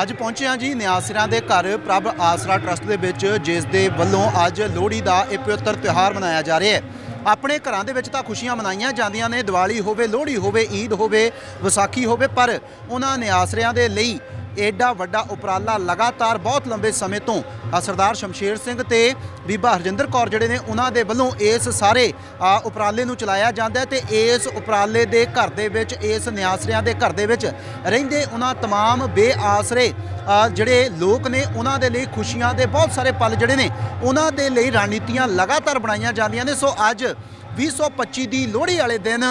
ਅੱਜ ਪਹੁੰਚੇ ਹਾਂ ਜੀ ਨਿਆਸਰਿਆਂ ਦੇ ਘਰ ਪ੍ਰਭ ਆਸਰਾ ਟਰਸਟ ਦੇ ਵਿੱਚ, ਜਿਸ ਦੇ ਵੱਲੋਂ ਅੱਜ ਲੋਹੜੀ ਦਾ ਇਹ ਪਵਿੱਤਰ ਤਿਉਹਾਰ ਮਨਾਇਆ ਜਾ ਰਿਹਾ ਹੈ। ਆਪਣੇ ਘਰਾਂ ਦੇ ਵਿੱਚ ਤਾਂ ਖੁਸ਼ੀਆਂ ਮਨਾਈਆਂ ਜਾਂਦੀਆਂ ਨੇ, ਦੀਵਾਲੀ ਹੋਵੇ, ਲੋਹੜੀ ਹੋਵੇ, ਈਦ ਹੋਵੇ, ਵਿਸਾਖੀ ਹੋਵੇ, ਪਰ ਉਹਨਾਂ ਨਿਆਸਰਿਆਂ ਦੇ ਲਈ ਐਡਾ ਵੱਡਾ ਉਪਰਾਲਾ ਲਗਾਤਾਰ ਬਹੁਤ ਲੰਬੇ ਸਮੇਂ ਤੋਂ ਅ, ਸਰਦਾਰ ਸ਼ਮਸ਼ੇਰ ਸਿੰਘ ਤੇ ਬੀਬਾ ਹਰਜਿੰਦਰ ਕੌਰ ਜਿਹੜੇ ਨੇ ਉਹਨਾਂ ਦੇ ਵੱਲੋਂ ਇਸ ਸਾਰੇ ਅ, ਉਪਰਾਲੇ ਨੂੰ ਚਲਾਇਆ ਜਾਂਦਾ ਹੈ ਤੇ ਇਸ ਉਪਰਾਲੇ ਦੇ ਘਰ ਦੇ ਵਿੱਚ ਇਸ ਨਿਆਸਰਿਆਂ ਦੇ ਘਰ ਦੇ ਵਿੱਚ ਰਹਿੰਦੇ ਉਹਨਾਂ तमाम ਬੇਆਸਰੇ ਅ, ਜਿਹੜੇ ਲੋਕ ਨੇ ਉਹਨਾਂ ਦੇ ਲਈ ਖੁਸ਼ੀਆਂ ਦੇ ਬਹੁਤ ਸਾਰੇ ਪਲ ਜਿਹੜੇ ਨੇ ਉਹਨਾਂ ਦੇ ਲਈ ਰਣਨੀਤੀਆਂ ਲਗਾਤਾਰ ਬਣਾਈਆਂ ਜਾਂਦੀਆਂ ਨੇ ਸੋ ਅੱਜ 2025 ਦੀ ਲੋਹੜੀ ਵਾਲੇ ਦਿਨ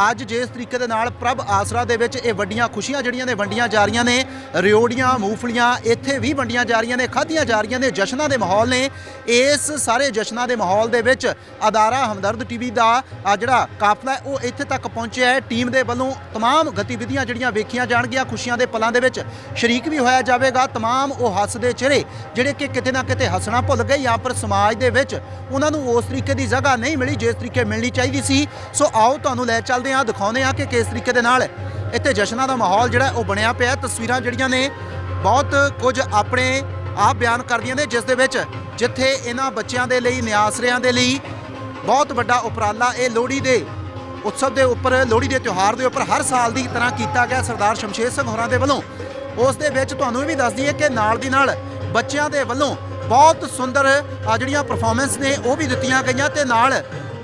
ਅੱਜ ਜਿਸ ਤਰੀਕੇ ਦੇ ਨਾਲ ਪ੍ਰਭ ਆਸਰਾ ਦੇ ਵਿੱਚ ਇਹ ਵੱਡੀਆਂ ਖੁਸ਼ੀਆਂ ਜਿਹੜੀਆਂ ਨੇ ਵੰਡੀਆਂ ਜਾ ਰਹੀਆਂ ਨੇ ਰਿਓੜੀਆਂ ਮੂੰਗਫਲੀਆਂ ਇੱਥੇ ਵੀ ਵੰਡੀਆਂ ਜਾ ਰਹੀਆਂ ਨੇ ਖਾਧੀਆਂ ਜਾ ਰਹੀਆਂ ਨੇ ਜਸ਼ਨਾਂ ਦੇ ਮਾਹੌਲ ਨੇ ਇਸ ਸਾਰੇ ਜਸ਼ਨਾਂ ਦੇ ਮਾਹੌਲ ਦੇ ਵਿੱਚ ਅਦਾਰਾ ਹਮਦਰਦ ਟੀਵੀ ਦਾ ਆ ਜਿਹੜਾ ਕਾਫਲਾ ਹੈ ਉਹ ਇੱਥੇ ਤੱਕ ਪਹੁੰਚਿਆ ਹੈ ਟੀਮ ਦੇ ਵੱਲੋਂ तमाम ਗਤੀਵਿਧੀਆਂ ਜਿਹੜੀਆਂ ਵੇਖੀਆਂ ਜਾਣਗੀਆਂ ਖੁਸ਼ੀਆਂ ਦੇ ਪਲਾਂ ਦੇ ਵਿੱਚ ਸ਼ਰੀਕ ਵੀ ਹੋਇਆ ਜਾਵੇਗਾ तमाम ਉਹ ਹੱਸਦੇ ਚਿਹਰੇ ਜਿਹੜੇ ਕਿ ਕਿਤੇ ਨਾ ਕਿਤੇ ਹੱਸਣਾ ਭੁੱਲ ਗਏ ਜਾਂ ਪਰ ਸਮਾਜ ਦੇ ਵਿੱਚ ਉਹਨਾਂ ਨੂੰ ਉਸ ਤਰੀਕੇ ਦੀ ਜਗ੍ਹਾ ਨਹੀਂ ਮਿਲੀ ਜਿਸ ਤਰੀਕੇ ਮਿਲਣੀ ਚਾਹੀਦੀ ਸੀ। ਸੋ ਆਓ ਤੁਹਾਨੂੰ ਲੈ ਚੱਲਦੇ ਹਾਂ, ਦਿਖਾਉਂਦੇ ਹਾਂ ਕਿ ਕਿਸ ਤਰੀਕੇ ਦੇ ਨਾਲ ਇੱਥੇ ਜਸ਼ਨਾਂ ਦਾ ਮਾਹੌਲ ਜਿਹੜਾ ਉਹ ਬਣਿਆ ਪਿਆ। ਤਸਵੀਰਾਂ ਜਿਹੜੀਆਂ ਨੇ ਬਹੁਤ ਕੁਝ ਆਪਣੇ ਆਪ ਬਿਆਨ ਕਰਦੀਆਂ ਨੇ, ਜਿਸ ਦੇ ਵਿੱਚ ਜਿੱਥੇ ਇਹਨਾਂ ਬੱਚਿਆਂ ਦੇ ਲਈ, ਨਿਆਸਰਿਆਂ ਦੇ ਲਈ ਬਹੁਤ ਵੱਡਾ ਉਪਰਾਲਾ ਇਹ ਲੋਹੜੀ ਦੇ ਉਤਸਵ ਦੇ ਉੱਪਰ, ਲੋਹੜੀ ਦੇ ਤਿਉਹਾਰ ਦੇ ਉੱਪਰ ਹਰ ਸਾਲ ਦੀ ਤਰ੍ਹਾਂ ਕੀਤਾ ਗਿਆ। ਸਰਦਾਰ ਸ਼ਮਸ਼ੇਰ ਸਿੰਘ ਹੋਰਾਂ ਦੇ ਵੱਲੋਂ ਉਸ ਦੇ ਵਿੱਚ ਤੁਹਾਨੂੰ ਇਹ ਵੀ ਦੱਸ ਦਈਏ ਕਿ ਨਾਲ ਦੀ ਨਾਲ ਬੱਚਿਆਂ ਦੇ ਵੱਲੋਂ ਬਹੁਤ ਸੁੰਦਰ ਆ ਜਿਹੜੀਆਂ ਪਰਫਾਰਮੈਂਸ ਨੇ ਉਹ ਵੀ ਦਿੱਤੀਆਂ ਗਈਆਂ ਤੇ ਨਾਲ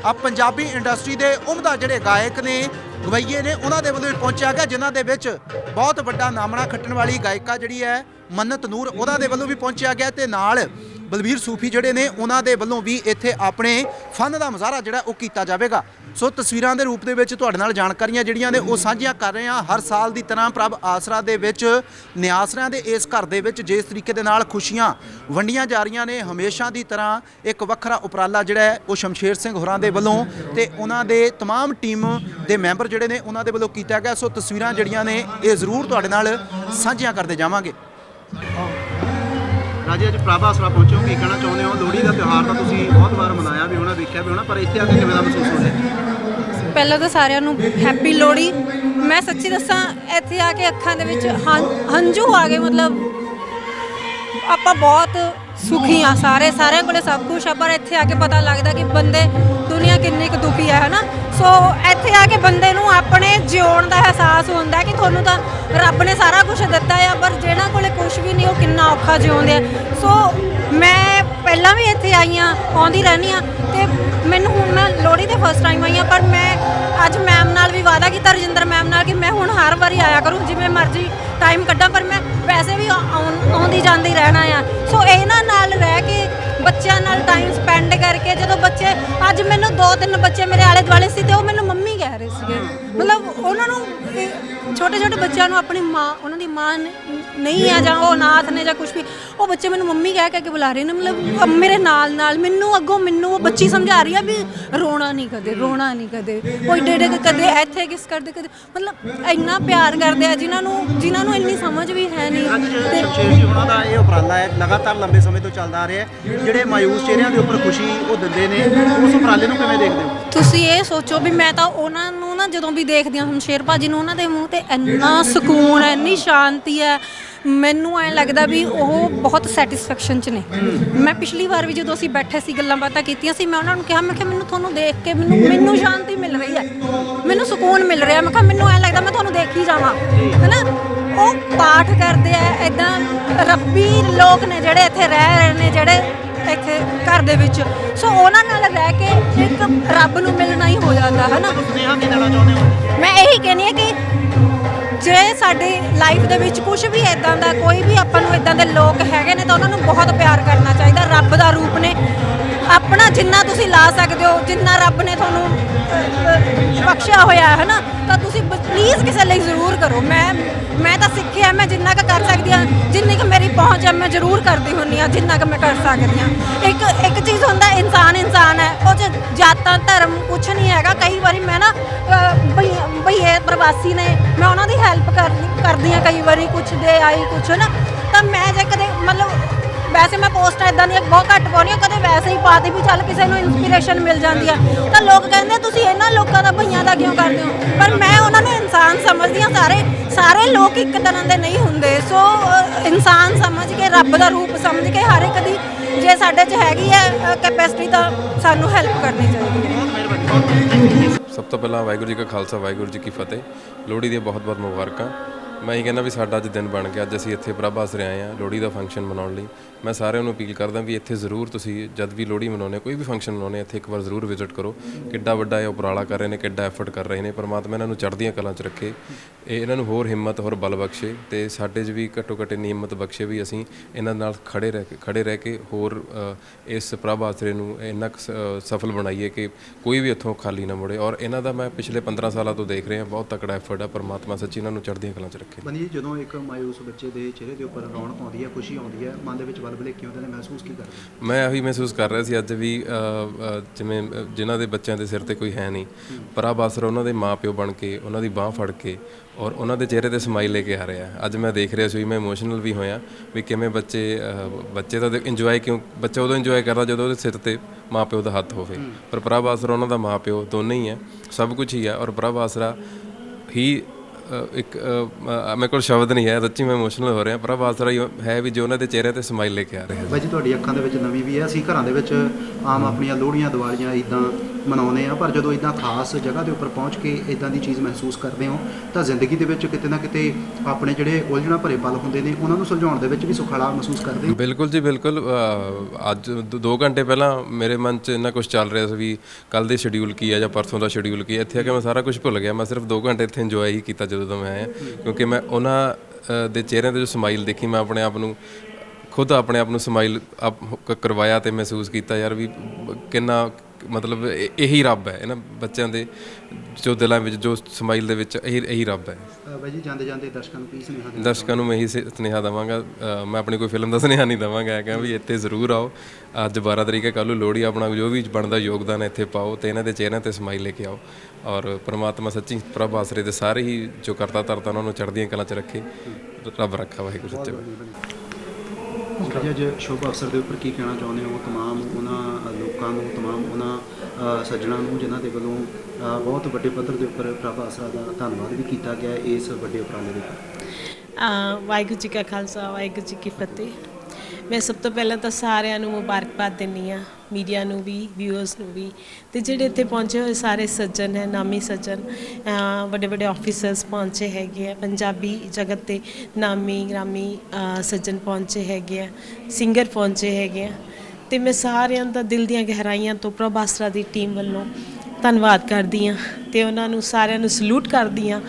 ਆ ਪੰਜਾਬੀ ਇੰਡਸਟਰੀ ਦੇ ਉਮਦਾ ਜਿਹੜੇ ਗਾਇਕ ਨੇ, ਗਵਈਏ ਨੇ, ਉਹਨਾਂ ਦੇ ਵੱਲੋਂ ਵੀ ਪਹੁੰਚਿਆ ਗਿਆ, ਜਿਨ੍ਹਾਂ ਦੇ ਵਿੱਚ ਬਹੁਤ ਵੱਡਾ ਨਾਮਣਾ ਖੱਟਣ ਵਾਲੀ ਗਾਇਕਾ ਜਿਹੜੀ ਹੈ, ਮੰਨਤ ਨੂਰ, ਉਹਦਾ ਦੇ ਵੱਲੋਂ ਵੀ ਪਹੁੰਚਿਆ ਗਿਆ ਤੇ ਨਾਲ ਬਲਬੀਰ ਸੂਫੀ ਜਿਹੜੇ ਨੇ ਉਹਨਾਂ ਦੇ ਵੱਲੋਂ ਵੀ ਇੱਥੇ ਆਪਣੇ ਫਨ ਦਾ ਮੁਜ਼ਾਹਰਾ ਜਿਹੜਾ ਉਹ ਕੀਤਾ ਜਾਵੇਗਾ ਸੋ ਤਸਵੀਰਾਂ ਦੇ ਰੂਪ ਦੇ ਵਿੱਚ ਤੁਹਾਡੇ ਨਾਲ ਜਾਣਕਾਰੀਆਂ ਜਿਹੜੀਆਂ ਨੇ ਉਹ ਸਾਂਝੀਆਂ ਕਰ ਰਹੇ ਹਾਂ ਹਰ ਸਾਲ ਦੀ ਤਰ੍ਹਾਂ ਪ੍ਰਭ ਆਸਰਾ ਦੇ ਵਿੱਚ ਨਿਆਸਰਿਆਂ ਦੇ ਇਸ ਘਰ ਦੇ ਵਿੱਚ ਜਿਸ ਤਰੀਕੇ ਦੇ ਨਾਲ ਖੁਸ਼ੀਆਂ ਵੰਡੀਆਂ ਜਾ ਰਹੀਆਂ ਨੇ ਹਮੇਸ਼ਾ ਦੀ ਤਰ੍ਹਾਂ ਇੱਕ ਵੱਖਰਾ ਉਪਰਾਲਾ ਜਿਹੜਾ ਹੈ ਉਹ ਸ਼ਮਸ਼ੇਰ ਸਿੰਘ ਹੋਰਾਂ ਦੇ ਵੱਲੋਂ ਤੇ ਉਹਨਾਂ ਦੇ तमाम ਟੀਮ ਦੇ ਮੈਂਬਰ ਜਿਹੜੇ ਨੇ ਉਹਨਾਂ ਦੇ ਵੱਲੋਂ ਕੀਤਾ ਗਿਆ ਸੋ ਤਸਵੀਰਾਂ ਜਿਹੜੀਆਂ ਨੇ ਇਹ ਜ਼ਰੂਰ ਤੁਹਾਡੇ ਨਾਲ ਸਾਂਝੀਆਂ ਕਰਦੇ ਜਾਵਾਂਗੇ ਰਾਜੇ, ਅੱਜ ਪ੍ਰਭ ਆਸਰਾ ਪਹੁੰਚੇ ਹੋ ਕੀ ਕਹਿਣਾ ਚਾਹੁੰਦੇ ਹੋ? ਲੋਹੜੀ ਦਾ ਤਿਉਹਾਰ ਤਾਂ ਤੁਸੀਂ ਬਹੁਤ ਵਾਰ ਮਨਾਇਆ ਵੀ ਹੋਣਾ ਵੇਖਿਆ ਵੀ ਹੋਣਾ, ਪਰ ਇੱਥੇ ਆ ਕੇ ਕਿਵੇਂ ਦਾ ਮਹਿਸੂਸ ਹੋ ਰਿਹਾ? ਪਹਿਲਾਂ ਤਾਂ ਸਾਰਿਆਂ ਨੂੰ ਹੈਪੀ ਲੋਹੜੀ। ਮੈਂ ਸੱਚੀ ਦੱਸਾਂ, ਇੱਥੇ ਆ ਕੇ ਅੱਖਾਂ ਦੇ ਵਿੱਚ ਹੰਝੂ ਆ ਗਏ, ਮਤਲਬ ਆਪਾਂ ਬਹੁਤ ਸੁਖੀ ਆ ਸਾਰੇ, ਸਾਰਿਆਂ ਕੋਲੇ ਸਭ ਕੁਝ ਆ, ਪਰ ਇੱਥੇ ਆ ਕੇ ਪਤਾ ਲੱਗਦਾ ਕਿ ਬੰਦੇ ਦੁਨੀਆ ਕਿੰਨੀ ਕੁ ਦੁਖੀ ਹੈ ਹਨਾ? ਸੋ ਇੱਥੇ ਆ ਕੇ ਬੰਦੇ ਨੂੰ ਆਪਣੇ ਜਿਉਣ ਦਾ ਅਹਿਸਾਸ ਹੁੰਦਾ ਕਿ ਤੁਹਾਨੂੰ ਤਾਂ ਰੱਬ ਨੇ ਸਾਰਾ ਕੁਝ ਦਿੱਤਾ ਆ, ਪਰ ਜਿਹਨਾਂ ਕੋਲੇ ਕੁਝ ਵੀ ਨਹੀਂ, ਉਹ ਕਿੰਨਾ ਔਖਾ ਜਿਉਂਦੇ ਆ। ਸੋ ਮੈਂ ਪਹਿਲਾਂ ਵੀ ਇੱਥੇ ਆਈ ਆ ਆਉਂਦੀ ਰਹਿੰਦੀ ਆ ਤੇ ਮੈਨੂੰ ਹੁਣ ਮੈਂ ਲੋਹੜੀ ਦੇ ਫਸਟ ਟਾਈਮ ਆਈ ਆ ਪਰ ਮੈਂ ਅੱਜ ਮੈਮ ਨਾਲ ਵੀ ਵਾਅਦਾ ਕੀਤਾ, ਰਜਿੰਦਰ ਮੈਮ ਨਾਲ, ਕਿ ਮੈਂ ਹੁਣ ਹਰ ਵਾਰੀ ਆਇਆ ਕਰੂੰ, ਜਿਵੇਂ ਮਰਜ਼ੀ ਟਾਈਮ ਕੱਢਾਂ, ਪਰ ਮੈਂ ਵੈਸੇ ਵੀ ਆਉਂ- ਆਉਂਦੀ ਜਾਂਦੀ ਰਹਿਣਾ ਆ। ਸੋ ਇਹਨਾਂ ਨਾਲ ਰਹਿ ਕੇ ਬੱਚਿਆਂ ਨਾਲ ਟਾਈਮ ਸਪੈਂਡ ਕਰਕੇ ਜਦੋਂ ਬੱਚੇ, ਅੱਜ ਮੈਨੂੰ ਦੋ ਤਿੰਨ ਬੱਚੇ ਮੇਰੇ ਆਲੇ ਦੁਆਲੇ ਸੀ ਤੇ ਉਹ ਮੈਨੂੰ ਮੰਮੀ ਕਹਿ ਰਹੇ ਸੀਗੇ। ਮਤਲਬ ਉਹਨਾਂ ਨੂੰ ਛੋਟੇ ਛੋਟੇ ਬੱਚਿਆਂ ਨੂੰ ਆਪਣੀ ਮਾਂ ਉਹਨਾਂ ਦੀ ਮਾਂ ਨ- ਨਹੀਂ ਆ ਜਾਂ ਉਹ ਅਨਾਥ ਨੇ ਜਾਂ ਕੁਝ ਵੀ ਉਹ ਬੱਚੇ ਮੈਨੂੰ ਮੰਮੀ ਕਹਿ ਕਹਿ ਕੇ ਬੁਲਾ ਰਹੇ ਨੇ ਮਤਲਬ ਮੇਰੇ ਨਾਲ ਨਾਲ ਮੈਨੂੰ ਅੱਗੋਂ ਮੈਨੂੰ ਉਹ ਬੱਚੀ ਸਮਝਾ ਰਹੀ ਆ ਵੀ ਰੋਣਾ ਨਹੀਂ ਕਦੇ ਰੋਣਾ ਨਹੀਂ ਕਦੇ ਕੋਈ ਡੇਡੇ ਕਦੇ ਇੱਥੇ ਕਿਸ ਕਰਦੇ ਕਦੇ ਮਤਲਬ ਇੰਨਾ ਪਿਆਰ ਕਰਦੇ ਆ ਜਿਨ੍ਹਾਂ ਨੂੰ ਜਿਨ੍ਹਾਂ ਨੂੰ ਇੰਨੀ ਸਮਝ ਵੀ ਹੈ ਅੱਜ ਨਹੀਂ ਤੇ ਸ਼ਮਸ਼ੇਰ ਜੀ ਉਹਨਾਂ ਦਾ ਇਹ ਉਪਰਾਲਾ ਹੈ ਲਗਾਤਾਰ ਲੰਬੇ ਸਮੇਂ ਤੋਂ ਚੱਲਦਾ ਆ ਰਿਹਾ ਹੈ ਜਿਹੜੇ ਮਾਯੂਸ ਚਿਹਰਿਆਂ ਦੇ ਉੱਪਰ ਖੁਸ਼ੀ ਉਹ ਦਿੰਦੇ ਨੇ ਉਸ ਉਪਰਾਲੇ ਨੂੰ ਕਿਵੇਂ ਦੇਖਦੇ ਹੋ? ਤੁਸੀਂ ਇਹ ਸੋਚੋ ਵੀ ਮੈਂ ਤਾਂ ਉਹਨਾਂ ਨੂੰ ਨਾ ਜਦੋਂ ਵੀ ਦੇਖਦੀ ਹਾਂ ਹੁਣ ਭਾਜੀ ਨੂੰ ਉਹਨਾਂ ਦੇ ਮੂੰਹ ਤੇ ਇੰਨਾ ਸਕੂਨ ਹੈ, ਇੰਨੀ ਸ਼ਾਂਤੀ ਹੈ, ਮੈਨੂੰ ਐਂ ਲੱਗਦਾ ਵੀ ਉਹ ਬਹੁਤ ਸੈਟੀਸਫੈਕਸ਼ਨ ਚ ਨੇ। ਮੈਂ ਪਿਛਲੀ ਵਾਰ ਵੀ ਜਦੋਂ ਅਸੀਂ ਬੈਠੇ ਸੀ, ਗੱਲਾਂ ਬਾਤਾਂ ਕੀਤੀਆਂ ਸੀ, ਮੈਂ ਉਹਨਾਂ ਨੂੰ ਕਿਹਾ, ਮੈਂ ਕਿਹਾ, ਮੈਨੂੰ ਤੁਹਾਨੂੰ ਦੇਖ ਕੇ ਮੈਨੂੰ ਮੈਨੂੰ ਸ਼ਾਂਤੀ ਮਿਲ ਰਹੀ ਹੈ। ਮੈਨੂੰ ਸਕੂਨ ਮਿਲ ਰਿਹਾ ਮੈਂ ਕਿਹਾ, ਮੈਨੂੰ ਐਂ ਲੱਗਦਾ ਮੈਂ ਤੁਹਾਨੂੰ ਦੇਖ ਹੀ ਜਾਵਾਂ। ਹੈਨਾ? ਉਹ ਪਾਠ ਕਰਦੇ ਆ ਇਦਾਂ ਰੱਬੀ ਲੋਕ ਨੇ ਜਿਹੜੇ ਇੱਥੇ ਰਹਿ ਰਹੇ ਨੇ, ਜਿਹੜੇ ਇੱਥੇ ਘਰ ਦੇ ਵਿੱਚ। ਸੋ ਉਹਨਾਂ ਨਾਲ ਰਹਿ ਕੇ ਇੱਕ ਰੱਬ ਨੂੰ ਮਿਲਣਾ ਹੀ ਹੋ ਜਾਂਦਾ ਹੈ ਨਾ ਸੁਨੇਹਾ ਕੀ ਦੇਣਾ ਚਾਹੁੰਦੇ ਹੋ ਮੈਂ ਇਹੀ ਕਹਿੰਦੀ ਹਾਂ ਕਿ ਜੇ ਸਾਡੇ ਲਾਈਫ ਦੇ ਵਿੱਚ ਕੁਝ ਵੀ ਇਦਾਂ ਦਾ, ਕੋਈ ਵੀ ਆਪਾਂ ਨੂੰ ਇਦਾਂ ਦੇ ਲੋਕ ਹੈਗੇ ਨੇ, ਤਾਂ ਉਹਨਾਂ ਨੂੰ ਬਹੁਤ ਪਿਆਰ ਕਰਨਾ ਚਾਹੀਦਾ। ਰੱਬ ਦਾ ਰੂਪ ਨੇ। ਆਪਣਾ ਜਿੰਨਾ ਤੁਸੀਂ ਲਾ ਸਕਦੇ ਹੋ ਜਿੰਨਾ ਰੱਬ ਨੇ ਤੁਹਾਨੂੰ ਅਹ, ਬਖਸ਼ਿਆ ਹੋਇਆ ਹੈ ਨਾ ਤਾਂ ਤੁਸੀਂ ਪਲੀਜ਼ ਕਿਸੇ ਲਈ ਜ਼ਰੂਰ ਕਰੋ। ਮੈਂ ਮੈਂ ਤਾਂ ਸਿੱਖਿਆ ਮੈਂ ਜਿੰਨਾ ਕੁ ਕਰ ਸਕਦੀ ਹਾਂ ਜਿੰਨੀ ਕੁ ਮੇਰੀ ਪਹੁੰਚ ਹੈ ਮੈਂ ਜ਼ਰੂਰ ਕਰਦੀ ਹੁੰਨੀ ਆ ਜਿੰਨਾ ਕੁ ਮੈਂ ਕਰ ਸਕਦੀ ਹਾਂ। ਇੱਕ ਇੱਕ ਚੀਜ਼ ਹੁੰਦਾ ਇਨਸਾਨ ਇਨਸਾਨ ਹੈ ਉਹ 'ਚ ਜਾਤਾਂ ਧਰਮ ਕੁਛ ਨਹੀਂ ਹੈਗਾ। ਕਈ ਵਾਰੀ ਮੈਂ ਨਾ ਬਈ ਬਈਏ ਪ੍ਰਵਾਸੀ ਨੇ ਮੈਂ ਉਹਨਾਂ ਦੀ ਹੈਲਪ ਕਰਦੀ ਕਰਦੀ ਆ ਕਈ ਵਾਰੀ ਕੁਛ ਦੇ ਆਈ ਕੁਝ ਨਾ। ਤਾਂ ਮੈਂ ਜੇ ਕਦੇ ਮਤਲਬ ਵੈਸੇ ਮੈਂ ਪੋਸਟਾਂ ਇਦਾਂ ਦੀਆਂ ਬਹੁਤ ਘੱਟ ਪਾਉਂਦੀ ਕਦੇ ਵੈਸੇ ਹੀ ਪਾਤੀ ਵੀ ਚੱਲ ਕਿਸੇ ਨੂੰ ਇਨਸਪੀਰੇਸ਼ਨ ਮਿਲ ਜਾਂਦੀ ਆ। ਤਾਂ ਲੋਕ ਕਹਿੰਦੇ ਤੁਸੀਂ ਇਹਨਾਂ ਲੋਕਾਂ ਦਾ ਭਈਆਂ ਦਾ ਕਿਉਂ ਕਰਦੇ ਹੋ? ਪਰ ਮੈਂ ਉਹਨਾਂ ਨੂੰ ਇਨਸਾਨ ਸਮਝਦੀ ਹਾਂ ਸਾਰੇ ਸਾਰੇ ਲੋਕ ਇੱਕ ਤਰ੍ਹਾਂ ਦੇ ਨਹੀਂ ਹੁੰਦੇ। ਸੋ ਇਨਸਾਨ ਸਮਝ ਕੇ, ਰੱਬ ਦਾ ਰੂਪ ਸਮਝ ਕੇ ਹਰ ਇੱਕ ਦੀ ਜੇ ਸਾਡੇ 'ਚ ਹੈਗੀ ਹੈ ਕੈਪੈਸਿਟੀ ਤਾਂ ਸਾਨੂੰ ਹੈਲਪ ਕਰਨੀ ਚਾਹੀਦੀ ਹੈ। ਸਭ ਤੋਂ ਪਹਿਲਾਂ ਵਾਹਿਗੁਰੂ ਜੀ ਕਾ ਖਾਲਸਾ, ਵਾਹਿਗੁਰੂ ਜੀ ਕੀ ਫਤਿਹ। ਲੋਹੜੀ ਦੀਆਂ ਬਹੁਤ-ਬਹੁਤ ਮੁਬਾਰਕਾਂ। ਮੈਂ ਇਹ ਕਹਿੰਦਾ ਵੀ ਸਾਡਾ ਅੱਜ ਦਿਨ ਬਣ ਗਿਆ, ਅੱਜ ਅਸੀਂ ਇੱਥੇ ਪ੍ਰਭ ਆਸਰੇ ਆਏ ਹਾਂ, ਲੋਹੜੀ ਦਾ ਫੰਕਸ਼ਨ ਮਨਾਉਣ ਲਈ। ਮੈਂ ਸਾਰਿਆਂ ਨੂੰ ਅਪੀਲ ਕਰਦਾ ਵੀ ਇੱਥੇ ਜ਼ਰੂਰ ਤੁਸੀਂ ਜਦ ਵੀ ਲੋਹੜੀ ਮਨਾਉਂਦੇ ਹੋ, ਕੋਈ ਵੀ ਫੰਕਸ਼ਨ ਮਨਾਉਂਦੇ ਹੋ, ਇੱਥੇ ਇੱਕ ਵਾਰ ਜ਼ਰੂਰ ਵਿਜ਼ਿਟ ਕਰੋ। ਕਿੱਡਾ ਵੱਡਾ ਇਹ ਉਪਰਾਲਾ ਕਰ ਰਹੇ ਨੇ, ਕਿੱਡਾ ਐਫਰਟ ਕਰ ਰਹੇ ਨੇ। ਪਰਮਾਤਮਾ ਇਹਨਾਂ ਨੂੰ ਚੜ੍ਹਦੀਆਂ ਕਲਾਂ 'ਚ ਰੱਖੇ। ਇਹ ਇਹਨਾਂ ਨੂੰ ਹੋਰ ਹਿੰਮਤ, ਹੋਰ ਬਲ ਬਖਸ਼ੇ ਤੇ ਸਾਡੇ 'ਚ ਵੀ ਘੱਟੋ ਘੱਟ ਇੰਨੀ ਹਿੰਮਤ ਬਖਸ਼ੇ ਵੀ ਅਸੀਂ ਇਹਨਾਂ ਨਾਲ ਖੜੇ ਰਹਿ ਕੇ, ਖੜੇ ਰਹਿ ਕੇ ਹੋਰ ਇਸ ਪ੍ਰਭ ਆਸਰੇ ਨੂੰ ਇੰਨਾ ਕੁ ਸਫਲ ਬਣਾਈਏ ਕਿ ਕੋਈ ਵੀ ਇੱਥੋਂ ਖਾਲੀ ਨਾ ਮੁੜੇ। ਔਰ ਇਹਨਾਂ ਦਾ ਮੈਂ ਪਿਛਲੇ 15 ਸਾਲਾਂ ਤੋਂ ਦੇਖ ਰਿਹਾ, ਬਹੁਤ ਤਕੜਾ ਐਫਰਟ ਆ। ਪਰਮਾਤਮਾ ਸੱਚੀ ਇਹਨਾਂ ਨੂੰ ਚੜ੍ਹਦੀਆਂ ਕਲਾਂ 'ਚ ਰੱਖੇ। ਬੰਦੀ ਜੀ ਜਦੋਂ ਇੱਕ ਮਾਇੂਸ ਬੱਚੇ ਦੇ ਚਿਹਰੇ ਦੇ ਉੱਪਰ ਰੌਣਕ ਆਉਂਦੀ ਹੈ ਖੁਸ਼ੀ ਆਉਂਦੀ ਹੈ ਮਨ ਦੇ ਵਿੱਚ ਬਲਬਲੇ ਕਿਉਂ ਹੁੰਦੇ ਨੇ ਮਹਿਸੂਸ ਕੀ ਕਰਦੇ? ਹੋ? ਮੈਂ ਇਹੀ ਮਹਿਸੂਸ ਕਰ ਰਿਹਾ ਸੀ ਅੱਜ ਵੀ ਅ, ਅ, ਜਿਵੇਂ ਅ, ਜਿਨ੍ਹਾਂ ਦੇ ਬੱਚਿਆਂ ਦੇ ਸਿਰ ਤੇ ਕੋਈ ਹੈ ਨਹੀਂ ਪਰਾ ਬਾਸਰ ਉਹਨਾਂ ਦੇ ਮਾਪਿਓ ਬਣ ਕੇ ਉਹਨਾਂ ਦੀ ਬਾਹ ਫੜ ਕੇ ਔਰ ਉਹਨਾਂ ਦੇ ਚਿਹਰੇ ਤੇ ਸਮਾਈਲ ਲੈ ਕੇ ਆ ਰਿਹਾ। ਅੱਜ ਮੈਂ ਦੇਖ ਰਿਹਾ ਸੀ ਮੈਂ ਇਮੋਸ਼ਨਲ ਵੀ ਹੋਇਆ ਵੀ ਕਿਵੇਂ ਬੱਚੇ ਅ, ਬੱਚੇ ਤਾਂ ਇੰਜੋਏ ਕਿਉਂ ਬੱਚਾ ਉਦੋਂ ਇੰਜੋਏ ਕਰਦਾ ਜਦੋਂ ਉਹਦੇ ਸਿਰ ਤੇ ਮਾਪਿਓ ਦਾ ਹੱਥ ਹੋਵੇ। ਪਰ ਪ੍ਰਭ ਆਸਰਾ ਉਹਨਾਂ ਦਾ ਮਾਪਿਓ ਦੋਨੇ ਹੀ ਹੈ ਸਭ ਕੁਝ ਹੀ ਹੈ ਔਰ ਪ੍ਰਭ ਆਸਰਾ ਹੀ ਇੱਕ ਮੇਰੇ ਕੋਲ ਸ਼ਬਦ ਨਹੀਂ ਹੈ, ਸੱਚੀ ਮੈਂ ਇਮੋਸ਼ਨਲ ਹੋ ਰਿਹਾ, ਪਰ ਆਸਰਾ ਹੀ ਹੈ ਵੀ ਜੋ ਉਹਨਾਂ ਦੇ ਚਿਹਰੇ ਤੇ ਸਮਾਈਲ ਲੈ ਕੇ ਆ ਰਿਹਾ ਬਾਈ ਜੀ, ਤੁਹਾਡੀ ਅੱਖਾਂ ਦੇ ਵਿੱਚ ਨਵੀਂ ਵੀ ਹੈ, ਅਸੀਂ ਘਰਾਂ ਦੇ ਵਿੱਚ ਆਮ ਆਪਣੀਆਂ ਲੋਹੜੀਆਂ, ਦੀਵਾਲੀਆਂ ਇਦਾਂ ਮਨਾਉਂਦੇ ਆ ਪਰ ਜਦੋਂ ਇਦਾਂ ਖਾਸ ਜਗ੍ਹਾ ਦੇ ਉੱਪਰ ਪਹੁੰਚ ਕੇ ਇਦਾਂ ਦੀ ਚੀਜ਼ ਮਹਿਸੂਸ ਕਰਦੇ ਹੋ ਤਾਂ ਜ਼ਿੰਦਗੀ ਦੇ ਵਿੱਚ ਕਿਤੇ ਨਾ ਕਿਤੇ ਆਪਣੇ ਜਿਹੜੇ ਉਲਝਣਾ ਭਰੇ ਪਲ ਹੁੰਦੇ ਨੇ ਉਹਨਾਂ ਨੂੰ ਸੁਲਝਾਉਣ ਦੇ ਵਿੱਚ ਵੀ ਸੁਖਾਲਾ ਮਹਿਸੂਸ ਕਰਦੇ ਹੋ? ਬਿਲਕੁਲ ਜੀ ਬਿਲਕੁਲ। ਅ, ਅੱਜ 2 ਘੰਟੇ ਪਹਿਲਾਂ ਮੇਰੇ ਮਨ 'ਚ ਇੰਨਾ ਕੁਝ ਚੱਲ ਰਿਹਾ ਸੀ ਵੀ ਕੱਲ ਦੇ ਸ਼ਡਿਊਲ ਕੀ ਹੈ ਜਾਂ ਪਰਸੋਂ ਦਾ ਸ਼ਡਿਊਲ ਕੀ ਹੈ ਇੱਥੇ ਆ ਕੇ ਮੈਂ ਸਾਰਾ ਕੁਝ ਭੁੱਲ ਗਿਆ। ਮੈਂ ਸਿਰਫ 2 ਘੰਟੇ ਇੱਥੇ ਇੰਜੋਏ ਹੀ ਕੀਤਾ ਜਦੋਂ ਤੋਂ ਮੈਂ ਆਇਆ। ਕਿਉਂਕਿ ਮੈਂ ਉਹਨਾਂ ਦੇ ਚਿਹਰਿਆਂ ਤੇ ਜੋ ਸਮਾਈਲ ਦੇਖੀ ਮੈਂ ਆਪਣੇ ਆਪ ਨੂੰ ਖੁਦ ਆਪਣੇ ਆਪ ਨੂੰ ਸਮਾਈਲ ਕਰਵਾਇਆ ਤੇ ਮਹਿਸੂਸ ਕੀਤਾ ਯਾਰ ਵੀ ਕਿੰਨਾ ਮਤਲਬ ਇਹ- ਰੱਬ ਹੈ ਇਹਨਾਂ ਬੱਚਿਆਂ ਦੇ ਜੋ ਦਿਲਾਂ ਵਿੱਚ ਜੋ ਸਮਾਈਲ ਦੇ ਵਿੱਚ ਇਹੀ ਇਹੀ ਰੱਬ ਹੈ। ਅ, ਬਾਈ ਜੀ ਜਾਂਦੇ ਜਾਂਦੇ ਦਰਸ਼ਕਾਂ ਨੂੰ ਕੀ ਸੁਨੇਹਾ ਦੇਣਾ ਦਰਸ਼ਕਾਂ ਨੂੰ ਮੈਂ ਇਹੀ ਸੁਨੇਹਾ ਦਵਾਂਗਾ। ਮੈਂ ਆਪਣੀ ਕੋਈ ਫਿਲਮ ਦਾ ਸੁਨੇਹਾ ਨਹੀਂ ਦਵਾਂਗਾ ਹੈਗਾ ਵੀ ਇੱਥੇ ਜ਼ਰੂਰ ਆਓ। ਅੱਜ 12 ਤਰੀਕ ਹੈ ਕੱਲ੍ਹ ਨੂੰ ਲੋਹੜੀ ਆਪਣਾ ਜੋ ਵੀ ਬਣਦਾ ਯੋਗਦਾਨ ਇੱਥੇ ਪਾਓ ਤੇ ਇਹਨਾਂ ਦੇ ਚਿਹਰਿਆਂ ਤੇ ਸਮਾਈਲ ਲੈ ਕੇ ਆਓ। ਔਰ ਪ੍ਰਮਾਤਮਾ ਸੱਚੀ ਪ੍ਰਭ ਆਸਰੇ ਦੇ ਸਾਰੇ ਹੀ ਜੋ ਕਰਤਾ ਧਰਤਾ ਉਹਨਾਂ ਨੂੰ ਚੜ੍ਹਦੀਆਂ ਕਲਾਂ 'ਚ ਰੱਖੇ। ਰੱਬ ਰੱਖਾ ਵਾਹਿਗੁਰੂ ਸੱਚੇ ਜੀ ਅੱਜ ਸ਼ੁਭ ਅਵਸਰ ਦੇ ਉੱਪਰ ਕੀ ਕਹਿਣਾ ਚਾਹੁੰਦੇ ਹੋ? ਤਮਾਮ ਉਹਨਾਂ ਲੋਕਾਂ ਨੂੰ ਤਮਾਮ ਉਹਨਾਂ ਅ, ਸੱਜਣਾਂ ਨੂੰ ਜਿਨ੍ਹਾਂ ਦੇ ਵੱਲੋਂ ਬਹੁਤ ਵੱਡੇ ਪੱਧਰ ਦੇ ਉੱਪਰ ਪ੍ਰਭ ਆਸਰਾ ਦਾ ਧੰਨਵਾਦ ਵੀ ਕੀਤਾ ਗਿਆ ਇਸ ਵੱਡੇ ਉਪਰਾਲੇ ਦੇ ਉੱਪਰ। ਵਾਹਿਗੁਰੂ ਜੀ ਕਾ ਖਾਲਸਾ ਵਾਹਿਗੁਰੂ ਜੀ ਕੀ ਫਤਿਹ। ਮੈਂ ਸਭ ਤੋਂ ਪਹਿਲਾਂ ਤਾਂ ਸਾਰਿਆਂ ਨੂੰ ਮੁਬਾਰਕਬਾਦ ਦਿੰਨੀ ਆ ਮੀਡੀਆ ਨੂੰ ਵੀ ਵਿਊਅਰਸ ਨੂੰ ਵੀ। ਤੇ ਜਿਹੜੇ ਇੱਥੇ ਪਹੁੰਚੇ ਹੋਏ ਸਾਰੇ ਸੱਜਣ ਹੈ ਨਾਮੀ ਸੱਜਣ ਵੱਡੇ ਵੱਡੇ ਆਫੀਸਰਸ ਪਹੁੰਚੇ ਹੈਗੇ ਆ। ਪੰਜਾਬੀ ਜਗਤ ਤੇ ਨਾਮੀ ਗ੍ਰਾਮੀ ਸੱਜਣ ਪਹੁੰਚੇ ਹੈਗੇ ਆ ਸਿੰਗਰ ਪਹੁੰਚੇ ਹੈਗੇ ਆ। ਤੇ ਮੈਂ ਸਾਰਿਆਂ ਦਾ ਦਿਲ ਦੀਆਂ ਗਹਿਰਾਈਆਂ ਤੋਂ ਪ੍ਰਭਾਸਰਾ ਦੀ ਟੀਮ ਵੱਲੋਂ ਧੰਨਵਾਦ ਕਰਦੀ ਆ ਤੇ ਉਹਨਾਂ ਨੂੰ ਸਾਰਿਆਂ ਨੂੰ ਸਲੂਟ ਕਰਦੀ ਆ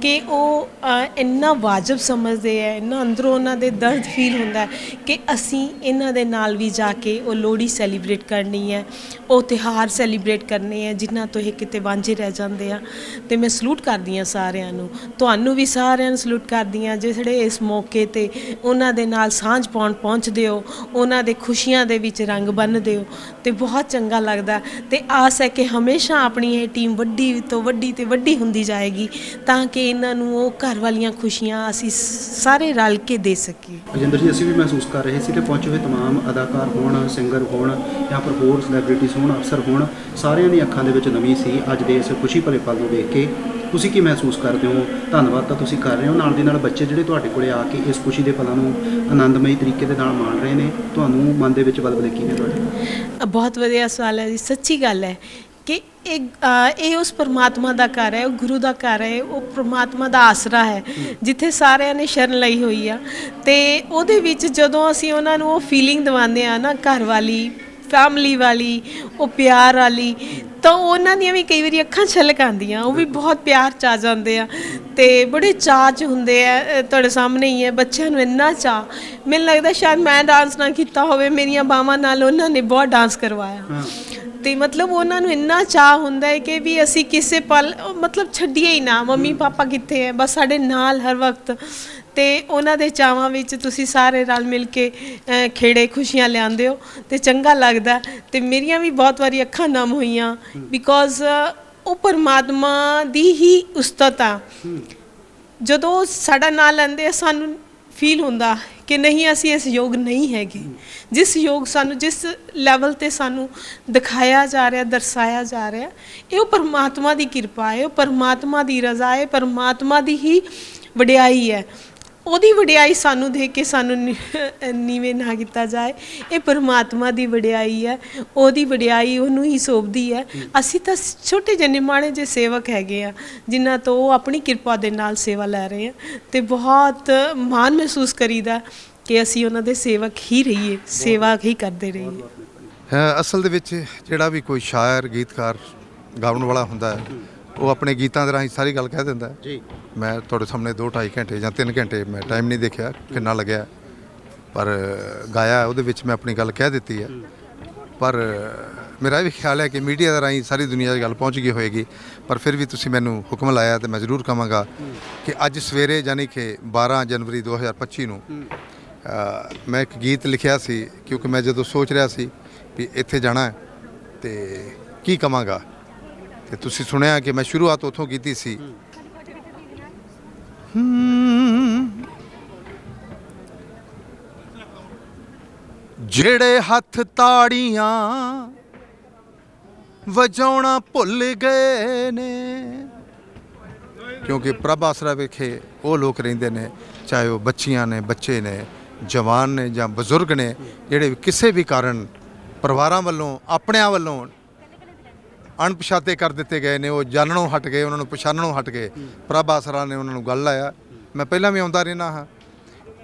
ਕਿ ਉਹ ਅ, ਇੰਨਾ ਵਾਜਬ ਸਮਝਦੇ ਹੈ ਇੰਨਾ ਅੰਦਰੋਂ ਉਹਨਾਂ ਦੇ ਦਰਦ ਫੀਲ ਹੁੰਦਾ ਹੈ ਕਿ ਅਸੀਂ ਇਹਨਾਂ ਦੇ ਨਾਲ ਵੀ ਜਾ ਕੇ ਉਹ ਲੋਹੜੀ ਸੈਲੀਬ੍ਰੇਟ ਕਰਨੀ ਹੈ ਉਹ ਤਿਹਾਰ ਸੈਲੀਬ੍ਰੇਟ ਕਰਨੇ ਹੈ ਜਿਨ੍ਹਾਂ ਤੋਂ ਇਹ ਕਿਤੇ ਵਾਂਝੇ ਰਹਿ ਜਾਂਦੇ ਆ। ਤੇ ਮੈਂ ਸਲੂਟ ਕਰਦੀ ਹਾਂ ਸਾਰਿਆਂ ਨੂੰ। ਤੁਹਾਨੂੰ ਵੀ ਸਾਰਿਆਂ ਨੂੰ ਸਲੂਟ ਕਰਦੀ ਆ ਜਿਹੜੇ ਇਸ ਮੌਕੇ ਤੇ ਉਹਨਾਂ ਦੇ ਨਾਲ ਸਾਂਝ ਪਾਉਣ ਪਹੁੰਚਦੇ ਹੋ ਉਹਨਾਂ ਦੇ ਖੁਸ਼ੀਆਂ ਦੇ ਵਿੱਚ ਰੰਗ ਬੰਨ੍ਹਦੇ ਹੋ ਤੇ ਬਹੁਤ ਚੰਗਾ ਲੱਗਦਾ। ਤੇ ਆਸ ਹੈ ਕਿ ਹਮੇਸ਼ਾ ਆਪਣੀ ਇਹ ਟੀਮ ਵੱਡੀ ਤੋਂ ਵੱਡੀ ਤੇ ਵੱਡੀ ਹੁੰਦੀ ਜਾਏਗੀ ਤਾਂ ਕਿ ਇਹਨਾਂ ਨੂੰ ਉਹ ਘਰ ਵਾਲੀਆਂ ਖੁਸ਼ੀਆਂ ਅਸੀਂ ਸ- ਸਾਰੇ ਰਲ ਕੇ ਦੇ ਸਕੀਏ ਅਜਿੰਦਰ ਜੀ ਅਸੀਂ ਵੀ ਮਹਿਸੂਸ ਕਰ ਰਹੇ ਸੀ ਤੇ ਪਹੁੰਚੇ ਹੋਏ तमाम ਅਦਾਕਾਰ ਹੋਣ ਸਿੰਗਰ ਹੋਣ ਜਾਂ ਫਿਰ ਹੋਰ ਸੈਲੀਬ੍ਰਿਟੀਜ਼ ਹੋਣ ਅਫਸਰ ਹੋਣ ਸਾਰਿਆਂ ਦੀ ਅੱਖਾਂ ਦੇ ਵਿੱਚ ਨਵੀਂ ਸੀ ਅੱਜ ਦੇ ਇਸ ਖੁਸ਼ੀ ਭਰੇ ਪਲ ਨੂੰ ਦੇਖ ਕੇ ਤੁਸੀਂ ਕੀ ਮਹਿਸੂਸ ਕਰਦੇ ਹੋ ਧੰਨਵਾਦ ਤਾਂ ਤੁਸੀਂ ਕਰ ਰਹੇ ਹੋ ਨਾਲ ਦੀ ਨਾਲ ਬੱਚੇ ਜਿਹੜੇ ਤੁਹਾਡੇ ਕੋਲੇ ਆ ਕੇ ਇਸ ਖੁਸ਼ੀ ਦੇ ਪਲਾਂ ਨੂੰ ਆਨੰਦਮਈ ਤਰੀਕੇ ਦੇ ਨਾਲ ਮਾਣ ਰਹੇ ਨੇ ਤੁਹਾਨੂੰ ਮਨ ਦੇ ਵਿੱਚ ਬਲਬਲੇ ਕੀ ਨੇ ਤੁਹਾਡੇ ਅ, ਬਹੁਤ ਵਧੀਆ ਸਵਾਲ ਹੈ ਜੀ ਸੱਚੀ ਗੱਲ ਹੈ ਕਿ ਇਹ ਇਹ ਉਸ ਪਰਮਾਤਮਾ ਦਾ ਘਰ ਹੈ ਉਹ ਗੁਰੂ ਦਾ ਘਰ ਹੈ ਉਹ ਪਰਮਾਤਮਾ ਦਾ ਆਸਰਾ ਹੈ ਜਿੱਥੇ ਸਾਰਿਆਂ ਨੇ ਸ਼ਰਨ ਲਈ ਹੋਈ ਆ। ਤੇ ਉਹਦੇ ਵਿੱਚ ਜਦੋਂ ਅਸੀਂ ਉਹਨਾਂ ਨੂੰ ਉਹ ਫੀਲਿੰਗ ਦਿਵਾਉਂਦੇ ਆ ਨਾ ਘਰ ਵਾਲੀ ਫੈਮਿਲੀ ਵਾਲੀ ਉਹ ਪਿਆਰ ਵਾਲੀ ਤਾਂ ਉਹਨਾਂ ਦੀਆਂ ਵੀ ਕਈ ਵਾਰੀ ਅੱਖਾਂ ਛਲਕ ਆਉਂਦੀਆਂ ਉਹ ਵੀ ਬਹੁਤ ਪਿਆਰ ਚ ਆ ਜਾਂਦੇ ਆ। ਤੇ ਬੜੇ ਚਾਅ ਚ ਹੁੰਦੇ ਆ ਤੁਹਾਡੇ ਸਾਹਮਣੇ ਹੀ ਹੈ ਬੱਚਿਆਂ ਨੂੰ ਇੰਨਾ ਚਾਅ। ਮੈਨੂੰ ਲੱਗਦਾ ਸ਼ਾਇਦ ਮੈਂ ਡਾਂਸ ਨਾ ਕੀਤਾ ਹੋਵੇ ਮੇਰੀਆਂ ਬਾਵਾਂ ਨਾਲ ਉਹਨਾਂ ਨੇ ਬਹੁਤ ਡਾਂਸ ਕਰਵਾਇਆ। ਤੇ ਮਤਲਬ ਉਹਨਾਂ ਨੂੰ ਇੰਨਾ ਚਾਹ ਹੁੰਦਾ ਹੈ ਕਿ ਵੀ ਅਸੀਂ ਕਿਸੇ ਪਲ ਮਤਲਬ ਛੱਡੀਏ ਹੀ ਨਾ ਮੰਮੀ ਪਾਪਾ ਕਿੱਥੇ ਹੈ? ਬਸ ਸਾਡੇ ਨਾਲ ਹਰ ਵਕਤ। ਤੇ ਉਹਨਾਂ ਦੇ ਚਾਵਾਂ ਵਿੱਚ ਤੁਸੀਂ ਸਾਰੇ ਰਲ ਮਿਲ ਕੇ ਖੇੜੇ ਖੁਸ਼ੀਆਂ ਲਿਆਉਂਦੇ ਹੋ ਤੇ ਚੰਗਾ ਲੱਗਦਾ। ਤੇ ਮੇਰੀਆਂ ਵੀ ਬਹੁਤ ਵਾਰੀ ਅੱਖਾਂ ਨਮ ਹੋਈਆਂ ਬਿਕੋਜ਼ ਉਹ ਪਰਮਾਤਮਾ ਦੀ ਹੀ ਉਸਤਤ ਜਦੋਂ ਸਾਡਾ ਨਾਂ ਲੈਂਦੇ ਆ ਸਾਨੂੰ ਫੀਲ ਹੁੰਦਾ ਕਿ ਨਹੀਂ, ਅਸੀਂ ਇਸ ਯੋਗ ਨਹੀਂ ਹੈਗੇ। ਜਿਸ ਯੋਗ ਸਾਨੂੰ, ਜਿਸ ਲੈਵਲ ਤੇ ਸਾਨੂੰ ਦਿਖਾਇਆ ਜਾ ਰਿਹਾ, ਦਰਸਾਇਆ ਜਾ ਰਿਹਾ, ਇਹ ਉਹ ਪਰਮਾਤਮਾ ਦੀ ਕਿਰਪਾ ਹੈ, ਉਹ ਪਰਮਾਤਮਾ ਦੀ ਰਜ਼ਾ ਹੈ, ਪਰਮਾਤਮਾ ਦੀ ਹੀ ਵਡਿਆਈ ਹੈ। ਉਹਦੀ ਵਡਿਆਈ ਸਾਨੂੰ ਦੇਖ ਕੇ ਸਾਨੂੰ ਨੀ- ਨੀਵੇਂ ਨਾ ਕੀਤਾ ਜਾਏ। ਇਹ ਪਰਮਾਤਮਾ ਦੀ ਵਡਿਆਈ ਹੈ। ਉਹਦੀ ਵਡਿਆਈ ਉਹਨੂੰ ਹੀ ਸੋਭਦੀ ਹੈ। ਅਸੀਂ ਤਾਂ ਛੋਟੇ ਜਿਹੇ ਮਾੜੇ ਜਿਹੇ ਸੇਵਕ ਹੈਗੇ ਆ, ਜਿਨ੍ਹਾਂ ਤੋਂ ਉਹ ਆਪਣੀ ਕਿਰਪਾ ਦੇ ਨਾਲ ਸੇਵਾ ਲੈ ਰਹੇ ਆ। ਤੇ ਬਹੁਤ ਮਾਣ ਮਹਿਸੂਸ ਕਰੀਦਾ ਕਿ ਅਸੀਂ ਉਹਨਾਂ ਦੇ ਸੇਵਕ ਹੀ ਰਹੀਏ, ਸੇਵਾ ਹੀ ਕਰਦੇ ਰਹੀਏ। ਹੈ, ਅਸਲ ਦੇ ਵਿੱਚ ਜਿਹੜਾ ਵੀ ਕੋਈ ਸ਼ਾਇਰ, ਗੀਤਕਾਰ, ਗਾਉਣ ਵਾਲਾ ਹੁੰਦਾ ਹੈ ਉਹ ਆਪਣੇ ਗੀਤਾਂ ਦੇ ਰਾਹੀਂ ਸਾਰੀ ਗੱਲ ਕਹਿ ਦਿੰਦਾ ਹੈ। ਜੀ। ਮੈਂ ਤੁਹਾਡੇ ਸਾਹਮਣੇ 2 2.5 ਘੰਟੇ ਜਾਂ 3 ਘੰਟੇ ਮੈਂ ਟਾਈਮ ਨਹੀਂ ਦੇਖਿਆ ਕਿੰਨਾ ਲੱਗਿਆ। ਪਰ ਗਾਇਆ ਉਹਦੇ ਵਿੱਚ ਮੈਂ ਆਪਣੀ ਗੱਲ ਕਹਿ ਦਿੱਤੀ ਹੈ। ਪਰ ਮੇਰਾ ਇਹ ਵੀ ਖਿਆਲ ਹੈ ਕਿ ਮੀਡੀਆ ਦੇ ਰਾਹੀਂ ਸਾਰੀ ਦੁਨੀਆ 'ਚ ਗੱਲ ਪਹੁੰਚ ਗਈ ਹੋਏਗੀ। ਪਰ ਫਿਰ ਵੀ ਤੁਸੀਂ ਮੈਨੂੰ ਹੁਕਮ ਲਾਇਆ ਤੇ ਮੈਂ ਜ਼ਰੂਰ ਕਹਾਂਗਾ ਕਿ ਅੱਜ ਸਵੇਰੇ ਯਾਨੀ ਕਿ 12 ਜਨਵਰੀ 2025 ਨੂੰ ਅ, ਮੈਂ ਇੱਕ ਗੀਤ ਲਿਖਿਆ ਸੀ ਕਿਉਂਕਿ ਮੈਂ ਜਦੋਂ ਸੋਚ ਰਿਹਾ ਸੀ ਵੀ ਇੱਥੇ ਜਾਣਾ ਹੈ ਤੇ ਕੀ ਕਵਾਂਗਾ। ਤੇ ਤੁਸੀਂ ਸੁਣਿਆ ਕਿ ਮੈਂ ਸ਼ੁਰੂਆਤ ਉੱਥੋਂ ਕੀਤੀ ਸੀ। ਜਿਹੜੇ ਹੱਥ ਤਾੜੀਆਂ ਵਜਾਉਣਾ ਭੁੱਲ ਗਏ ਨੇ ਕਿਉਂਕਿ ਪ੍ਰਭ ਆਸਰਾ ਵਿਖੇ ਉਹ ਲੋਕ ਰਹਿੰਦੇ ਨੇ ਚਾਹੇ ਉਹ ਬੱਚੀਆਂ ਨੇ ਬੱਚੇ ਨੇ ਜਵਾਨ ਨੇ ਜਾਂ ਬਜ਼ੁਰਗ ਨੇ ਜਿਹੜੇ ਕਿਸੇ ਵੀ ਕਾਰਨ ਪਰਿਵਾਰਾਂ ਵੱਲੋਂ ਆਪਣਿਆਂ ਵੱਲੋਂ ਅਣਪਛਾਤੇ ਕਰ ਦਿੱਤੇ ਗਏ ਨੇ ਉਹ ਜਾਣਨੋਂ ਹਟ ਗਏ ਉਹਨਾਂ ਨੂੰ ਪਛਾਣਨੋਂ ਹਟ ਗਏ। ਪ੍ਰਭ ਆਸਰਾ ਨੇ ਉਹਨਾਂ ਨੂੰ ਗੱਲ ਲਾਇਆ। ਮੈਂ ਪਹਿਲਾਂ ਵੀ ਆਉਂਦਾ ਰਹਿਣਾ ਹਾਂ।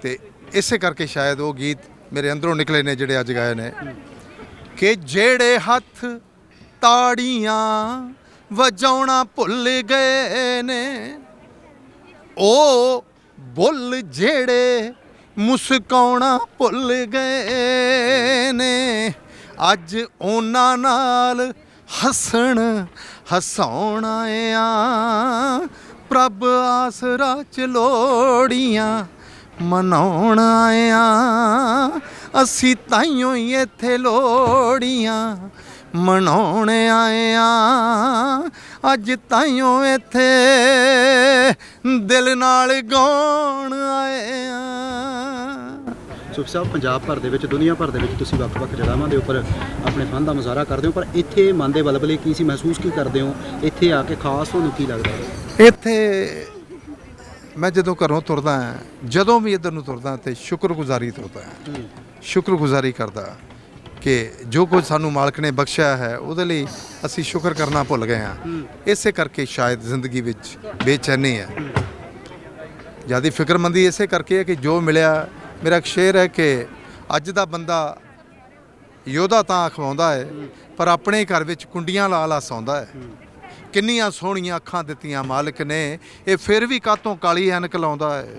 ਤੇ ਇਸੇ ਕਰਕੇ ਸ਼ਾਇਦ ਉਹ ਗੀਤ ਮੇਰੇ ਅੰਦਰੋਂ ਨਿਕਲੇ ਨੇ ਜਿਹੜੇ ਅੱਜ ਗਾਏ ਨੇ। ਕਿ ਜਿਹੜੇ ਹੱਥ ਤਾੜੀਆਂ ਵਜਾਉਣਾ ਭੁੱਲ ਗਏ ਨੇ ਉਹ ਬੁੱਲ ਜਿਹੜੇ ਮੁਸਕਾਉਣਾ ਭੁੱਲ ਗਏ ਨੇ ਅੱਜ ਉਹਨਾਂ ਨਾਲ ਹੱਸਣ, ਹਸਾਉਣਾ ਆ ਪ੍ਰਭ ਆਸਰਾ ਚ ਲੋੜੀਆਂ ਮਨਾਉਣ ਆਇਆ। ਅਸੀਂ ਤਾਈਓ ਹੀ ਇੱਥੇ ਲੋੜੀਆਂ ਮਨਾਉਣ ਆਇਆ। ਅੱਜ ਤਾਈਓ ਇੱਥੇ ਦਿਲ ਨਾਲ ਗਾਉਣ ਆਇਆ। ਸੁਖ ਸਾਹਿਬ ਪੰਜਾਬ ਭਰ ਦੇ ਵਿੱਚ ਦੁਨੀਆ ਭਰ ਦੇ ਵਿੱਚ ਤੁਸੀਂ ਵੱਖ-ਵੱਖ ਜਗ੍ਹਾਵਾਂ ਦੇ ਉੱਪਰ ਆਪਣੇ ਫਨ ਦਾ ਮੁਜ਼ਾਹਰਾ ਕਰਦੇ ਹੋ ਪਰ ਇੱਥੇ ਮਨ ਦੇ ਬਲਬਲੇ ਕੀ ਸੀ ਮਹਿਸੂਸ ਕੀ ਕਰਦੇ ਹੋ? ਇੱਥੇ ਆ ਕੇ ਖਾਸ ਤੁਹਾਨੂੰ ਕੀ ਲੱਗਦਾ ਹੈ? ਇੱਥੇ ਮੈਂ ਜਦੋਂ ਘਰੋਂ ਤੁਰਦਾ ਹਾਂ ਜਦੋਂ ਵੀ ਇੱਧਰ ਨੂੰ ਤੁਰਦਾ ਤੇ ਸ਼ੁਕਰਗੁਜ਼ਾਰੀ ਤੁਰਦਾ ਹਾਂ। ਸ਼ੁਕਰਗੁਜ਼ਾਰੀ ਕਰਦਾ ਕਿ ਜੋ ਕੁਝ ਸਾਨੂੰ ਮਾਲਕ ਨੇ ਬਖਸ਼ਿਆ ਹੈ ਉਹਦੇ ਲਈ ਅਸੀਂ ਸ਼ੁਕਰ ਕਰਨਾ ਭੁੱਲ ਗਏ ਹਾਂ। ਇਸੇ ਕਰਕੇ ਸ਼ਾਇਦ ਜ਼ਿੰਦਗੀ ਵਿੱਚ ਬੇਚੈਨੀ ਹੈ। ਜਿਆਦੀ ਫਿਕਰਮੰਦੀ ਇਸੇ ਕਰਕੇ ਹੈ ਕਿ ਜੋ ਮਿਲਿਆ ਮੇਰਾ ਇੱਕ ਸ਼ੇਰ ਹੈ ਕਿ ਅੱਜ ਦਾ ਬੰਦਾ ਯੋਧਾ ਤਾਂ ਅਖਵਾਉਂਦਾ ਹੈ, ਪਰ ਆਪਣੇ ਘਰ ਵਿੱਚ ਕੁੰਡੀਆਂ ਲਾ ਲਾ ਸੌਂਦਾ ਹੈ। ਕਿੰਨੀਆਂ ਸੋਹਣੀਆਂ ਅੱਖਾਂ ਦਿੱਤੀਆਂ ਮਾਲਕ ਨੇ। ਇਹ ਫਿਰ ਵੀ ਕਾਤੋਂ ਕਾਲੀ ਐਨਕ ਲਾਉਂਦਾ ਹੈ?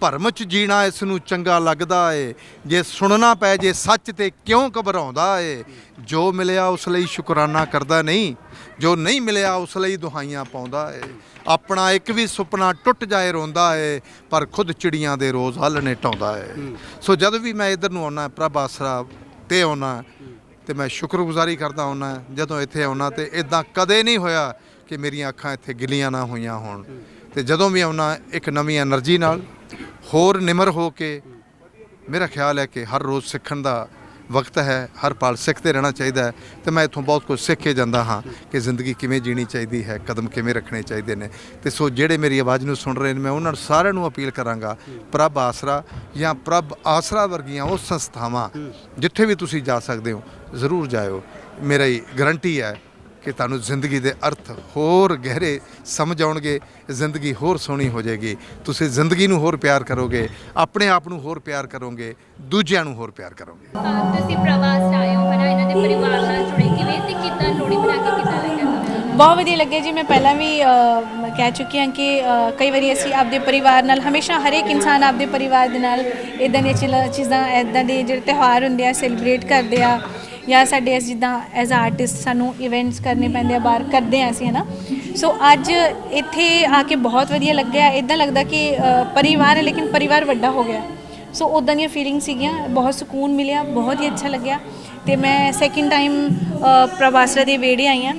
ਭਰਮ ਚ ਜੀਣਾ ਇਸ ਨੂੰ ਚੰਗਾ ਲੱਗਦਾ ਏ। ਜੇ ਸੁਣਨਾ ਪੈ, ਜੇ ਸੱਚ ਤੇ ਕਿਉਂ ਘਬਰਾਉਂਦਾ ਏ? ਜੋ ਮਿਲਿਆ ਉਸ ਲਈ ਸ਼ੁਕਰਾਨਾ ਕਰਦਾ ਨਹੀਂ। ਜੋ ਨਹੀਂ ਮਿਲਿਆ ਉਸ ਲਈ ਦੁਹਾਈਆਂ ਪਾਉਂਦਾ ਏ। ਆਪਣਾ ਇੱਕ ਵੀ ਸੁਪਨਾ ਟੁੱਟ ਜਾਏ ਰੋਂਦਾ ਏ, ਪਰ ਖੁਦ ਚਿੜੀਆਂ ਦੇ ਰੋਜ਼ ਹੱਲ ਨੇ ਟਾਉਂਦਾ ਏ। ਸੋ ਜਦ ਵੀ ਮੈਂ ਇਧਰ ਨੂੰ ਆਉਣਾ ਪ੍ਰਭ ਆਸਰਾ ਤੇ ਆਉਣਾ ਤੇ ਮੈਂ ਸ਼ੁਕਰਗੁਜ਼ਾਰੀ ਕਰਦਾ ਹੁੰਨਾ ਜਦੋਂ ਇੱਥੇ ਆਉਣਾ ਤੇ ਇਦਾਂ ਕਦੇ ਨਹੀਂ ਹੋਇਆ ਕਿ ਮੇਰੀਆਂ ਅੱਖਾਂ ਇੱਥੇ ਗਿੱਲੀਆਂ ਨਾ ਹੋਈਆਂ ਹੋਣ। ਤੇ ਜਦੋਂ ਵੀ ਆਉਣਾ ਇੱਕ ਨਵੀਂ એનર્ਜੀ ਨਾਲ, ਹੋਰ ਨਿਮਰ ਹੋ ਕੇ, ਮੇਰਾ ਖਿਆਲ ਹੈ ਕਿ ਹਰ ਰੋਜ਼ ਸਿੱਖਣ ਦਾ ਵਕਤ ਹੈ, ਹਰ ਪਲ ਸਿੱਖਦੇ ਰਹਿਣਾ ਚਾਹੀਦਾ ਹੈ। ਤੇ ਮੈਂ ਇਥੋਂ ਬਹੁਤ ਕੁਝ ਸਿੱਖ ਕੇ ਜਾਂਦਾ ਹਾਂ ਕਿ ਜ਼ਿੰਦਗੀ ਕਿਵੇਂ ਜੀਣੀ ਚਾਹੀਦੀ ਹੈ, ਕਦਮ ਕਿਵੇਂ ਰੱਖਣੇ ਚਾਹੀਦੇ ਨੇ। ਤੇ ਸੋ ਜਿਹੜੇ ਮੇਰੀ ਆਵਾਜ਼ ਨੂੰ ਸੁਣ ਰਹੇ ਨੇ, ਮੈਂ ਉਹਨਾਂ ਸਾਰਿਆਂ ਨੂੰ ਅਪੀਲ ਕਰਾਂਗਾ, ਪ੍ਰਭ ਆਸਰਾ ਜਾਂ ਪ੍ਰਭ ਆਸਰਾ ਵਰਗੀਆਂ ਉਹ ਸੰਸਥਾਵਾਂ ਜਿੱਥੇ ਵੀ ਤੁਸੀਂ ਜਾ ਸਕਦੇ ਹੋ, ਜ਼ਰੂਰ ਜਾਇਓ। ਮੇਰਾ ਹੀ ਗਰੰਟੀ ਹੈ ਕਿ ਤੁਹਾਨੂੰ ਜ਼ਿੰਦਗੀ ਦੇ ਅਰਥ ਹੋਰ ਗਹਿਰੇ ਸਮਝ ਆਉਣਗੇ ਜ਼ਿੰਦਗੀ ਹੋਰ ਸੋਹਣੀ ਹੋ ਜਾਏਗੀ। ਤੁਸੀਂ ਜ਼ਿੰਦਗੀ ਨੂੰ ਹੋਰ ਪਿਆਰ ਕਰੋਗੇ ਆਪਣੇ ਆਪ ਨੂੰ ਹੋਰ ਪਿਆਰ ਕਰੋਗੇ ਦੂਜਿਆਂ ਨੂੰ ਹੋਰ ਪਿਆਰ ਕਰੋਗੇ। ਤੁਸੀਂ ਪ੍ਰਵਾਸ ਆਏ ਹੋ ਹਨਾ? ਇਹਨਾਂ ਦੇ ਪਰਿਵਾਰ ਨਾਲ ਜੁੜੇ ਕਿਵੇਂ ਤੇ ਕਿੱਦਾਂ ਲੋਹੜੀ ਬਣਾ ਕੇ ਕਿੱਦਾਂ ਲੱਗਿਆ? ਬਹੁਤ ਵਧੀਆ ਲੱਗਿਆ ਜੀ। ਮੈਂ ਪਹਿਲਾਂ ਵੀ ਕਹਿ ਚੁੱਕੀ ਹਾਂ ਕਿ ਕਈ ਵਾਰੀ ਅਸੀਂ ਆਪਦੇ ਪਰਿਵਾਰ ਨਾਲ ਹਮੇਸ਼ਾ ਹਰੇਕ ਇਨਸਾਨ ਆਪਦੇ ਪਰਿਵਾਰ ਦੇ ਨਾਲ ਇਦਾਂ ਦੀਆਂ ਚੀਜ਼ਾਂ ਚੀਜ਼ਾਂ ਇਦਾਂ ਦੇ ਜਿਹੜੇ ਤਿਉਹਾਰ ਹੁੰਦੇ ਆ ਸੈਲੀਬ੍ਰੇਟ ਕਰਦੇ ਆ। ਜਾਂ ਸਾਡੇ ਅਸੀਂ ਜਿੱਦਾਂ ਐਜ਼ ਆਰਟਿਸਟ ਸਾਨੂੰ ਇਵੈਂਟਸ ਕਰਨੇ ਪੈਂਦੇ ਆ, ਬਾਹਰ ਕਰਦੇ ਆ ਅਸੀਂ ਹੈ ਨਾ ਸੋ ਅੱਜ ਇੱਥੇ ਆ ਕੇ ਬਹੁਤ ਵਧੀਆ ਲੱਗਿਆ। ਇਦਾਂ ਲੱਗਦਾ ਕਿ ਪਰਿਵਾਰ ਹੈ, ਲੇਕਿਨ ਪਰਿਵਾਰ ਵੱਡਾ ਹੋ ਗਿਆ। ਸੋ ਉਦਾਂ ਦੀਆਂ ਫੀਲਿੰਗ ਸੀਗੀਆਂ, ਬਹੁਤ ਸਕੂਨ ਮਿਲਿਆ, ਬਹੁਤ ਹੀ ਅੱਛਾ ਲੱਗਿਆ। ਤੇ ਮੈਂ ਸੈਕਿੰਡ ਟਾਈਮ ਪ੍ਰਵਾਸਰਾ ਦੇ ਵੇੜੇ ਆਈ ਹਾਂ।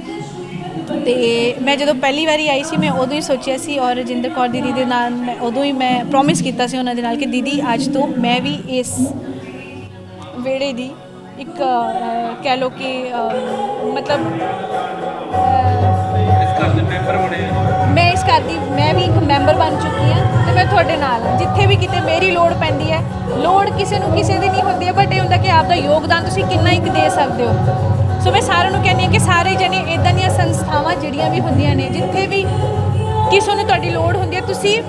ਤੇ ਮੈਂ ਜਦੋਂ ਪਹਿਲੀ ਵਾਰੀ ਆਈ ਸੀ, ਮੈਂ ਉਦੋਂ ਹੀ ਸੋਚਿਆ ਸੀ ਔਰ ਰਜਿੰਦਰ ਕੌਰ ਦੀਦੀ ਦੇ ਨਾਲ ਮੈਂ, ਉਦੋਂ ਹੀ ਮੈਂ ਪ੍ਰੋਮਿਸ ਕੀਤਾ ਸੀ ਉਹਨਾਂ ਦੇ ਨਾਲ ਕਿ ਦੀਦੀ, ਅੱਜ ਤੋਂ ਮੈਂ ਵੀ ਇਸ ਵੇੜੇ ਦੀ ਇੱਕ ਕਹਿ ਲੋ ਕਿ ਮਤਲਬ ਮੈਂ ਇਸ ਘਰ ਦੀ ਮੈਂ ਵੀ ਇੱਕ ਮੈਂਬਰ ਬਣ ਚੁੱਕੀ ਹਾਂ ਤੇ ਮੈਂ ਤੁਹਾਡੇ ਨਾਲ ਹਾਂ। ਜਿੱਥੇ ਵੀ ਕਿਤੇ ਮੇਰੀ ਲੋੜ ਪੈਂਦੀ ਹੈ ਲੋੜ ਕਿਸੇ ਨੂੰ ਕਿਸੇ ਦੀ ਨਹੀਂ ਹੁੰਦੀ ਹੈ ਬਟ ਇਹ ਹੁੰਦਾ ਕਿ ਆਪ ਦਾ ਯੋਗਦਾਨ ਤੁਸੀਂ ਕਿੰਨਾ ਇੱਕ ਦੇ ਸਕਦੇ ਹੋ। ਸੋ ਮੈਂ ਸਾਰਿਆਂ ਨੂੰ ਕਹਿੰਦੀ ਹਾਂ ਕਿ ਸਾਰੇ ਜਣੇ ਇਦਾਂ ਦੀਆਂ ਸੰਸਥਾਵਾਂ ਜਿਹੜੀਆਂ ਵੀ ਹੁੰਦੀਆਂ ਨੇ ਜਿੱਥੇ ਵੀ ਕਿਸੇ ਨੂੰ ਤੁਹਾਡੀ ਲੋੜ ਹੁੰਦੀ ਹੈ ਤੁਸੀਂ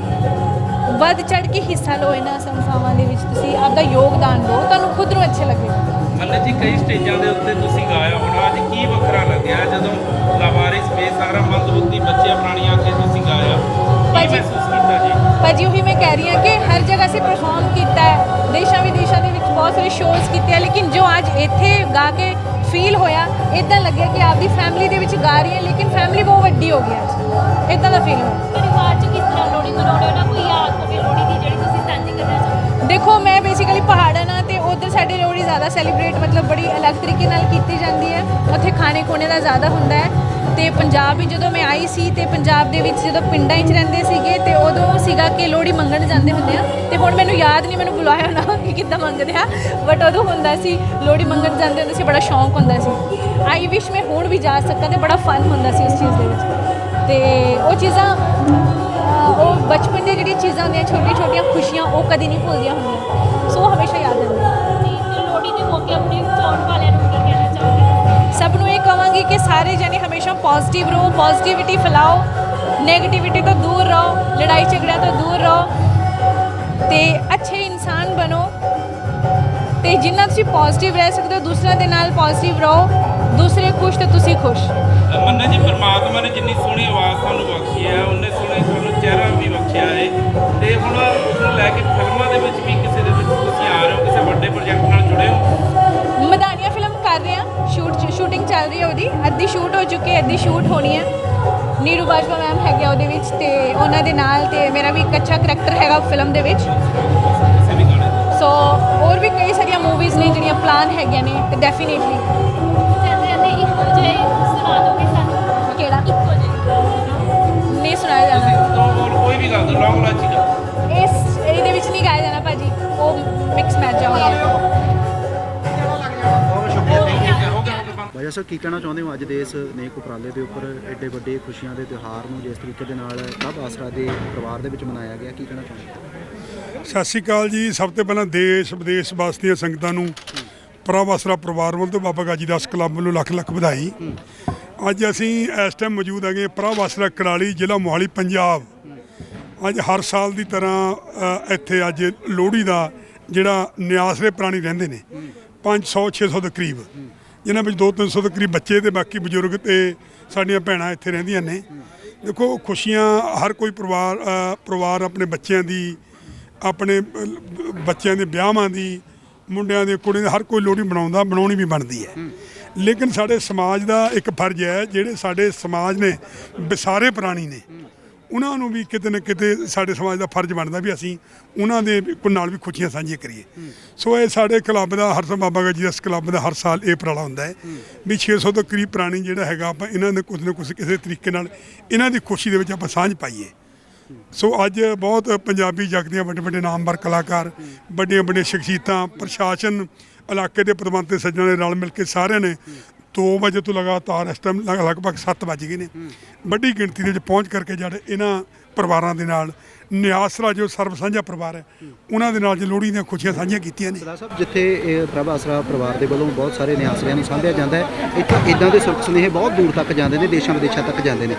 ਵੱਧ ਚੜ ਕੇ ਹਿੱਸਾ ਲਓ ਇਹਨਾਂ ਸੰਸਥਾਵਾਂ ਦੇ ਵਿੱਚ ਤੁਸੀਂ ਆਪਦਾ ਯੋਗਦਾਨ ਦਿਓ ਤੁਹਾਨੂੰ ਖੁਦ ਨੂੰ ਅੱਛਾ ਲੱਗੇਗਾ ਮਤਲਬ ਜੀ ਕਈ ਸਟੇਜਾਂ ਦੇ ਉੱਤੇ ਤੁਸੀਂ ਗਾਇਆ ਹੋਣਾ ਅੱਜ ਕੀ ਵੱਖਰਾ ਲੱਗਿਆ? ਜਦੋਂ ਲਾਵਾਰਿਸ ਬੇਸਹਾਰਾ ਮੰਦਬੁੱਧੀ ਬੱਚੇ ਪ੍ਰਾਣੀਆਂ ਅੱਗੇ ਤੁਸੀਂ ਗਾਇਆ ਕੀ ਭਾਜੀ- ਮਹਿਸੂਸ ਕੀਤਾ ਜੀ? ਭਾਜੀ ਉਹੀ ਮੈਂ ਕਹਿ ਰਹੀ ਹਾਂ ਕਿ ਹਰ ਜਗ੍ਹਾ ਸੇ ਪਰਫਾਰਮ ਕੀਤਾ ਹੈ। ਦੇਸ਼ਾਂ ਵਿਦੇਸ਼ਾਂ ਦੇ ਵਿੱਚ ਬਹੁਤ ਸਾਰੇ ਸ਼ੋਜ਼ ਕੀਤੇ ਆ ਲੇਕਿਨ ਜੋ ਅੱਜ ਇੱਥੇ ਗਾ ਕੇ ਫੀਲ ਹੋਇਆ ਇਦਾਂ ਲੱਗਿਆ ਕਿ ਆਪਦੀ ਫੈਮਿਲੀ ਦੇ ਵਿੱਚ ਗਾ ਰਹੀ ਹੈ ਲੇਕਿਨ ਫੈਮਿਲੀ ਬਹੁਤ ਵੱਡੀ ਹੋ ਗਈ ਅੱਜ। ਇਦਾਂ ਦਾ ਫੀਲ ਹੋਇਆ। ਪਰਿਵਾਰ 'ਚ ਕਿਸ ਤਰ੍ਹਾਂ ਲੋਹੜੀ ਮਨਾਉਂਦੇ ਹੋ? ਨਾ ਕੋਈ ਯਾਦ ਹੋਵੇ ਲੋਹੜੀ ਦੀ ਜਿਹੜੀ ਤੁਸੀਂ ਸਾਂਝੀ ਕਰਨਾ ਚਾਹੋ ਦੇਖੋ ਮੈਂ ਬੇਸਿਕਲੀ ਪਹਾੜਾਂ ਨਾਲ ਤੇ ਉਧਰ ਸਾਡੀ ਲੋਹੜੀ ਜ਼ਿਆਦਾ ਸੈਲੀਬ੍ਰੇਟ ਮਤਲਬ ਬੜੀ ਅਲੱਗ ਤਰੀਕੇ ਨਾਲ ਕੀਤੀ ਜਾਂਦੀ ਹੈ। ਉੱਥੇ ਖਾਣੇ ਖੋਣੇ ਦਾ ਜ਼ਿਆਦਾ ਹੁੰਦਾ ਹੈ ਤੇ ਪੰਜਾਬ ਵਿੱਚ ਜਦੋਂ ਮੈਂ ਆਈ ਸੀ ਤੇ ਪੰਜਾਬ ਦੇ ਵਿੱਚ ਜਦੋਂ ਪਿੰਡਾਂ 'ਚ ਰਹਿੰਦੇ ਸੀਗੇ ਤੇ ਉਦੋਂ ਸੀਗਾ ਕਿ ਲੋਹੜੀ ਮੰਗਣ ਜਾਂਦੇ ਹੁੰਦੇ ਆ। ਤੇ ਹੁਣ ਮੈਨੂੰ ਯਾਦ ਨਹੀਂ, ਮੈਨੂੰ ਬੁਲਾਇਆ ਨਾ ਕਿ ਕਿੱਦਾਂ ਮੰਗਦੇ ਆ। ਬਟ ਉਦੋਂ ਹੁੰਦਾ ਸੀ, ਲੋਹੜੀ ਮੰਗਣ ਜਾਂਦੇ ਹੁੰਦੇ ਸੀ, ਬੜਾ ਸ਼ੌਂਕ ਹੁੰਦਾ ਸੀ। ਆਈ ਵਿਸ਼ ਮੈਂ ਹੁਣ ਵੀ ਜਾ ਸਕਾਂ ਤੇ ਬੜਾ ਫਨ ਹੁੰਦਾ ਸੀ ਉਸ ਚੀਜ਼ ਦੇ ਵਿੱਚ। ਤੇ ਉਹ ਚੀਜ਼ਾਂ ਉਹ ਬਚਪਨ ਦੀਆਂ ਜਿਹੜੀਆਂ ਚੀਜ਼ਾਂ ਹੁੰਦੀਆਂ ਛੋਟੀਆਂ ਛੋਟੀਆਂ ਖੁਸ਼ੀਆਂ, ਉਹ ਕਦੀ ਨਹੀਂ ਭੁੱਲਦੀਆਂ ਹੁੰਦੀਆਂ। ਸੋ ਉਹ ਹਮੇਸ਼ਾ ਯਾਦ ਰਹਿੰਦੀਆਂ। ਆਪਣੇ ਵਾਲਿਆਂ ਨੂੰ ਕੀ ਕਹਿਣਾ ਚਾਹੋਗੇ? ਸਭ ਨੂੰ ਇਹ ਕਹਾਂਗੀ ਕਿ ਸਾਰੇ ਜਣੇ ਹਮੇਸ਼ਾ ਪੋਜ਼ਿਟਿਵ ਰਹੋ ਪੋਜ਼ਿਟਿਵਿਟੀ ਫੈਲਾਓ 네ਗੇਟਿਵਿਟੀ ਤੋਂ ਦੂਰ ਰਹੋ ਲੜਾਈ ਝਗੜਿਆਂ ਤੋਂ ਦੂਰ ਰਹੋ ਤੇ ਅੱਛੇ ਇਨਸਾਨ ਬਣੋ ਤੇ ਜਿੰਨਾ ਤੁਸੀਂ ਪੋਜ਼ਿਟਿਵ ਰਹਿ ਸਕਦੇ ਹੋ ਦੂਸਰਿਆਂ ਦੇ ਨਾਲ ਪੋਜ਼ਿਟਿਵ ਰਹੋ ਦੂਸਰੇ ਖੁਸ਼ ਤੇ ਤੁਸੀਂ ਖੁਸ਼। ਮੰਨਾ ਜੀ ਪਰਮਾਤਮਾ ਨੇ ਜਿੰਨੀ ਸੋਹਣੀ ਆਵਾਜ਼ ਤੁਹਾਨੂੰ ਬਖਸ਼ੀ ਹੈ ਉਹਨੇ ਸੋਹਣੇ ਤੁਹਾਨੂੰ ਚਿਹਰਾ ਵੀ ਹੈ ਉਹਦੀ। ਅੱਧੀ ਸ਼ੂਟ ਹੋ ਚੁੱਕੀ ਹੈ, ਅੱਧੀ ਸ਼ੂਟ ਹੋਣੀ ਹੈ। ਨੀਰੂ ਬਾਜਵਾ ਮੈਮ ਹੈਗੇ ਆ ਉਹਦੇ ਵਿੱਚ ਤੇ ਉਹਨਾਂ ਦੇ ਨਾਲ ਤੇ ਮੇਰਾ ਵੀ ਇੱਕ ਅੱਛਾ ਕਰੈਕਟਰ ਹੈਗਾ ਫਿਲਮ ਦੇ ਵਿੱਚ। ਸੋ ਹੋਰ ਵੀ ਕਈ ਸਾਰੀਆਂ ਮੂਵੀਜ਼ ਨੇ ਜਿਹੜੀਆਂ ਪਲਾਨ ਹੈਗੀਆਂ ਨੇ ਤੇ ਡੈਫੀਨੇਟਲੀ ਕਿਹੜਾ? ਨਹੀਂ ਸੁਣਾਇਆ ਜਾਣਾ। ਕੋਈ ਵੀ ਗਾ ਲੌਂਗ ਲਾਚੀ ਇਸ ਇਹਦੇ ਵਿੱਚ ਨਹੀਂ ਗਾਇਆ ਜਾਣਾ ਭਾਜੀ। ਉਹ ਮਿਕਸ ਮੈਚ ਆ ਹੋਇਆ ਸਾਹਿਬ ਕੀ ਕਹਿਣਾ ਚਾਹੁੰਦੇ ਹੋ ਅੱਜ ਦੇ ਇਸ ਨੇਕ ਉਪਰਾਲੇ ਦੇ ਉੱਪਰ? ਐਡੇ ਵੱਡੇ ਖੁਸ਼ੀਆਂ ਦੇ ਤਿਉਹਾਰ ਨੂੰ ਜਿਸ ਤਰੀਕੇ ਦੇ ਨਾਲ ਪ੍ਰਭ ਆਸਰਾ ਦੇ ਪਰਿਵਾਰ ਦੇ ਵਿੱਚ ਮਨਾਇਆ ਗਿਆ, ਕੀ ਕਹਿਣਾ ਚਾਹੁੰਦੇ ਹੋ? ਸਤਿ ਸ਼੍ਰੀ ਅਕਾਲ ਜੀ। ਸਭ ਤੋਂ ਪਹਿਲਾਂ ਦੇਸ਼, ਵਿਦੇਸ਼ ਵਾਸੀਆਂ ਸੰਗਤਾਂ ਨੂੰ ਪ੍ਰਭ ਆਸਰਾ ਪਰਿਵਾਰ ਵੱਲੋਂ ਬਾਬਾ ਗਾਜੀ ਦਾਸ ਕਲੱਬ ਵੱਲੋਂ ਲੱਖ ਲੱਖ ਵਧਾਈ। ਅੱਜ ਅਸੀਂ ਇਸ ਟਾਈਮ ਮੌਜੂਦ ਹੈਗੇ ਪ੍ਰਭ ਆਸਰਾ ਕਰਾਲੀ, ਜ਼ਿਲ੍ਹਾ ਮੋਹਾਲੀ, ਪੰਜਾਬ। ਅੱਜ ਹਰ ਸਾਲ ਦੀ ਤਰ੍ਹਾਂ ਇੱਥੇ ਅੱਜ ਲੋਹੜੀ ਦਾ ਜਿਹੜਾ ਨਿਆਸਰੇ ਪ੍ਰਾਣੀ ਰਹਿੰਦੇ ਨੇ 500 600 ਦੇ ਕਰੀਬ। ਜਿਨ੍ਹਾਂ ਵਿੱਚ 2-300 ਦੇ ਕਰੀਬ ਬੱਚੇ ਤੇ ਬਾਕੀ ਬਜ਼ੁਰਗ ਤੇ ਸਾਡੀਆਂ ਭੈਣਾਂ ਇੱਥੇ ਰਹਿੰਦੀਆਂ ਨੇ। ਦੇਖੋ, ਖੁਸ਼ੀਆਂ, ਹਰ ਕੋਈ ਪਰਿਵਾਰ ਪਰਿਵਾਰ ਆਪਣੇ ਬੱਚਿਆਂ ਦੀ, ਆਪਣੇ ਬੱਚਿਆਂ ਦੇ ਵਿਆਹਾਂ ਦੀ, ਮੁੰਡਿਆਂ ਦੇ, ਕੁੜੀਆਂ ਦੇ, ਹਰ ਕੋਈ ਲੋਹੜੀ ਬਣਾਉਂਦਾ ਬਣਾਉਣੀ ਵੀ ਬਣਦੀ ਹੈ। ਲੇਕਿਨ ਸਾਡੇ ਸਮਾਜ ਦਾ ਇੱਕ ਫਰਜ਼ ਹੈ, ਜਿਹੜੇ ਸਾਡੇ ਸਮਾਜ ਨੇ ਵਿਸਾਰੇ ਪ੍ਰਾਣੀ ਨੇ। ਉਹਨਾਂ ਨੂੰ ਵੀ ਕਿਤੇ ਨਾ ਕਿਤੇ ਸਾਡੇ ਸਮਾਜ ਦਾ ਫਰਜ਼ ਬਣਦਾ ਵੀ ਅਸੀਂ ਉਹਨਾਂ ਦੇ ਨਾਲ ਵੀ ਖੁਸ਼ੀਆਂ ਸਾਂਝੀਆਂ ਕਰੀਏ। ਸੋ ਇਹ ਸਾਡੇ ਕਲੱਬ ਦਾ ਹਰ ਬਾਬਾ ਗਾਜੀ ਦਾਸ ਕਲੱਬ ਦਾ ਹਰ ਸਾਲ ਇਹ ਉਪਰਾਲਾ ਹੁੰਦਾ ਹੈ ਵੀ 600 ਤੋਂ ਕਰੀਬ ਪ੍ਰਾਣੀ ਜਿਹੜਾ ਹੈਗਾ ਆਪਾਂ ਇਹਨਾਂ ਦੇ ਕੁਝ ਨਾ ਕੁਝ ਕਿਸੇ ਤਰੀਕੇ ਨਾਲ ਇਹਨਾਂ ਦੀ ਖੁਸ਼ੀ ਦੇ ਵਿੱਚ ਆਪਾਂ ਸਾਂਝ ਪਾਈਏ। ਸੋ ਅੱਜ ਬਹੁਤ ਪੰਜਾਬੀ ਜਗਤ ਦੀਆਂ ਵੱਡੇ ਵੱਡੇ ਨਾਮਵਰ ਕਲਾਕਾਰ ਵੱਡੀਆਂ ਵੱਡੀਆਂ ਸ਼ਖਸੀਅਤਾਂ ਪ੍ਰਸ਼ਾਸਨ ਇਲਾਕੇ ਦੇ ਪ੍ਰਬੰਧ ਤੇ ਸੱਜਣਾਂ ਨੇ ਰਲ ਮਿਲ ਕੇ ਸਾਰਿਆਂ ਨੇ 2 ਵਜੇ ਤੋਂ ਲਗਾਤਾਰ ਇਸ ਟਾਈਮ ਲਗ- ਲਗਭਗ 7 ਵੱਜ ਗਏ ਨੇ। ਵੱਡੀ ਗਿਣਤੀ ਦੇ ਵਿੱਚ ਪਹੁੰਚ ਕਰਕੇ ਜਿਹੜੇ ਇਹਨਾਂ ਪਰਿਵਾਰਾਂ ਦੇ ਨਾਲ ਨਿਆਸਰਾ ਜੋ ਸਰਬ ਸਾਂਝਾ ਪਰਿਵਾਰ ਹੈ ਉਹਨਾਂ ਦੇ ਨਾਲ ਜੇ ਲੋਹੜੀ ਦੀਆਂ ਖੁਸ਼ੀਆਂ ਸਾਂਝੀਆਂ ਕੀਤੀਆਂ ਨੇ। ਸਰਦਾਰ ਸਾਹਿਬ ਜਿੱਥੇ ਇਹ ਪ੍ਰਭ ਆਸਰਾ ਪਰਿਵਾਰ ਦੇ ਵੱਲੋਂ ਬਹੁਤ ਸਾਰੇ ਨਿਆਸਰਿਆਂ ਨੂੰ ਸਾਂਭਿਆ ਜਾਂਦਾ ਹੈ ਇੱਥੇ ਇਦਾਂ ਦੇ ਸੁਰਖ ਸੁਨੇਹੇ ਬਹੁਤ ਦੂਰ ਤੱਕ ਜਾਂਦੇ ਨੇ ਦੇਸ਼ਾਂ ਵਿਦੇਸ਼ਾਂ ਤੱਕ ਜਾਂਦੇ ਨੇ।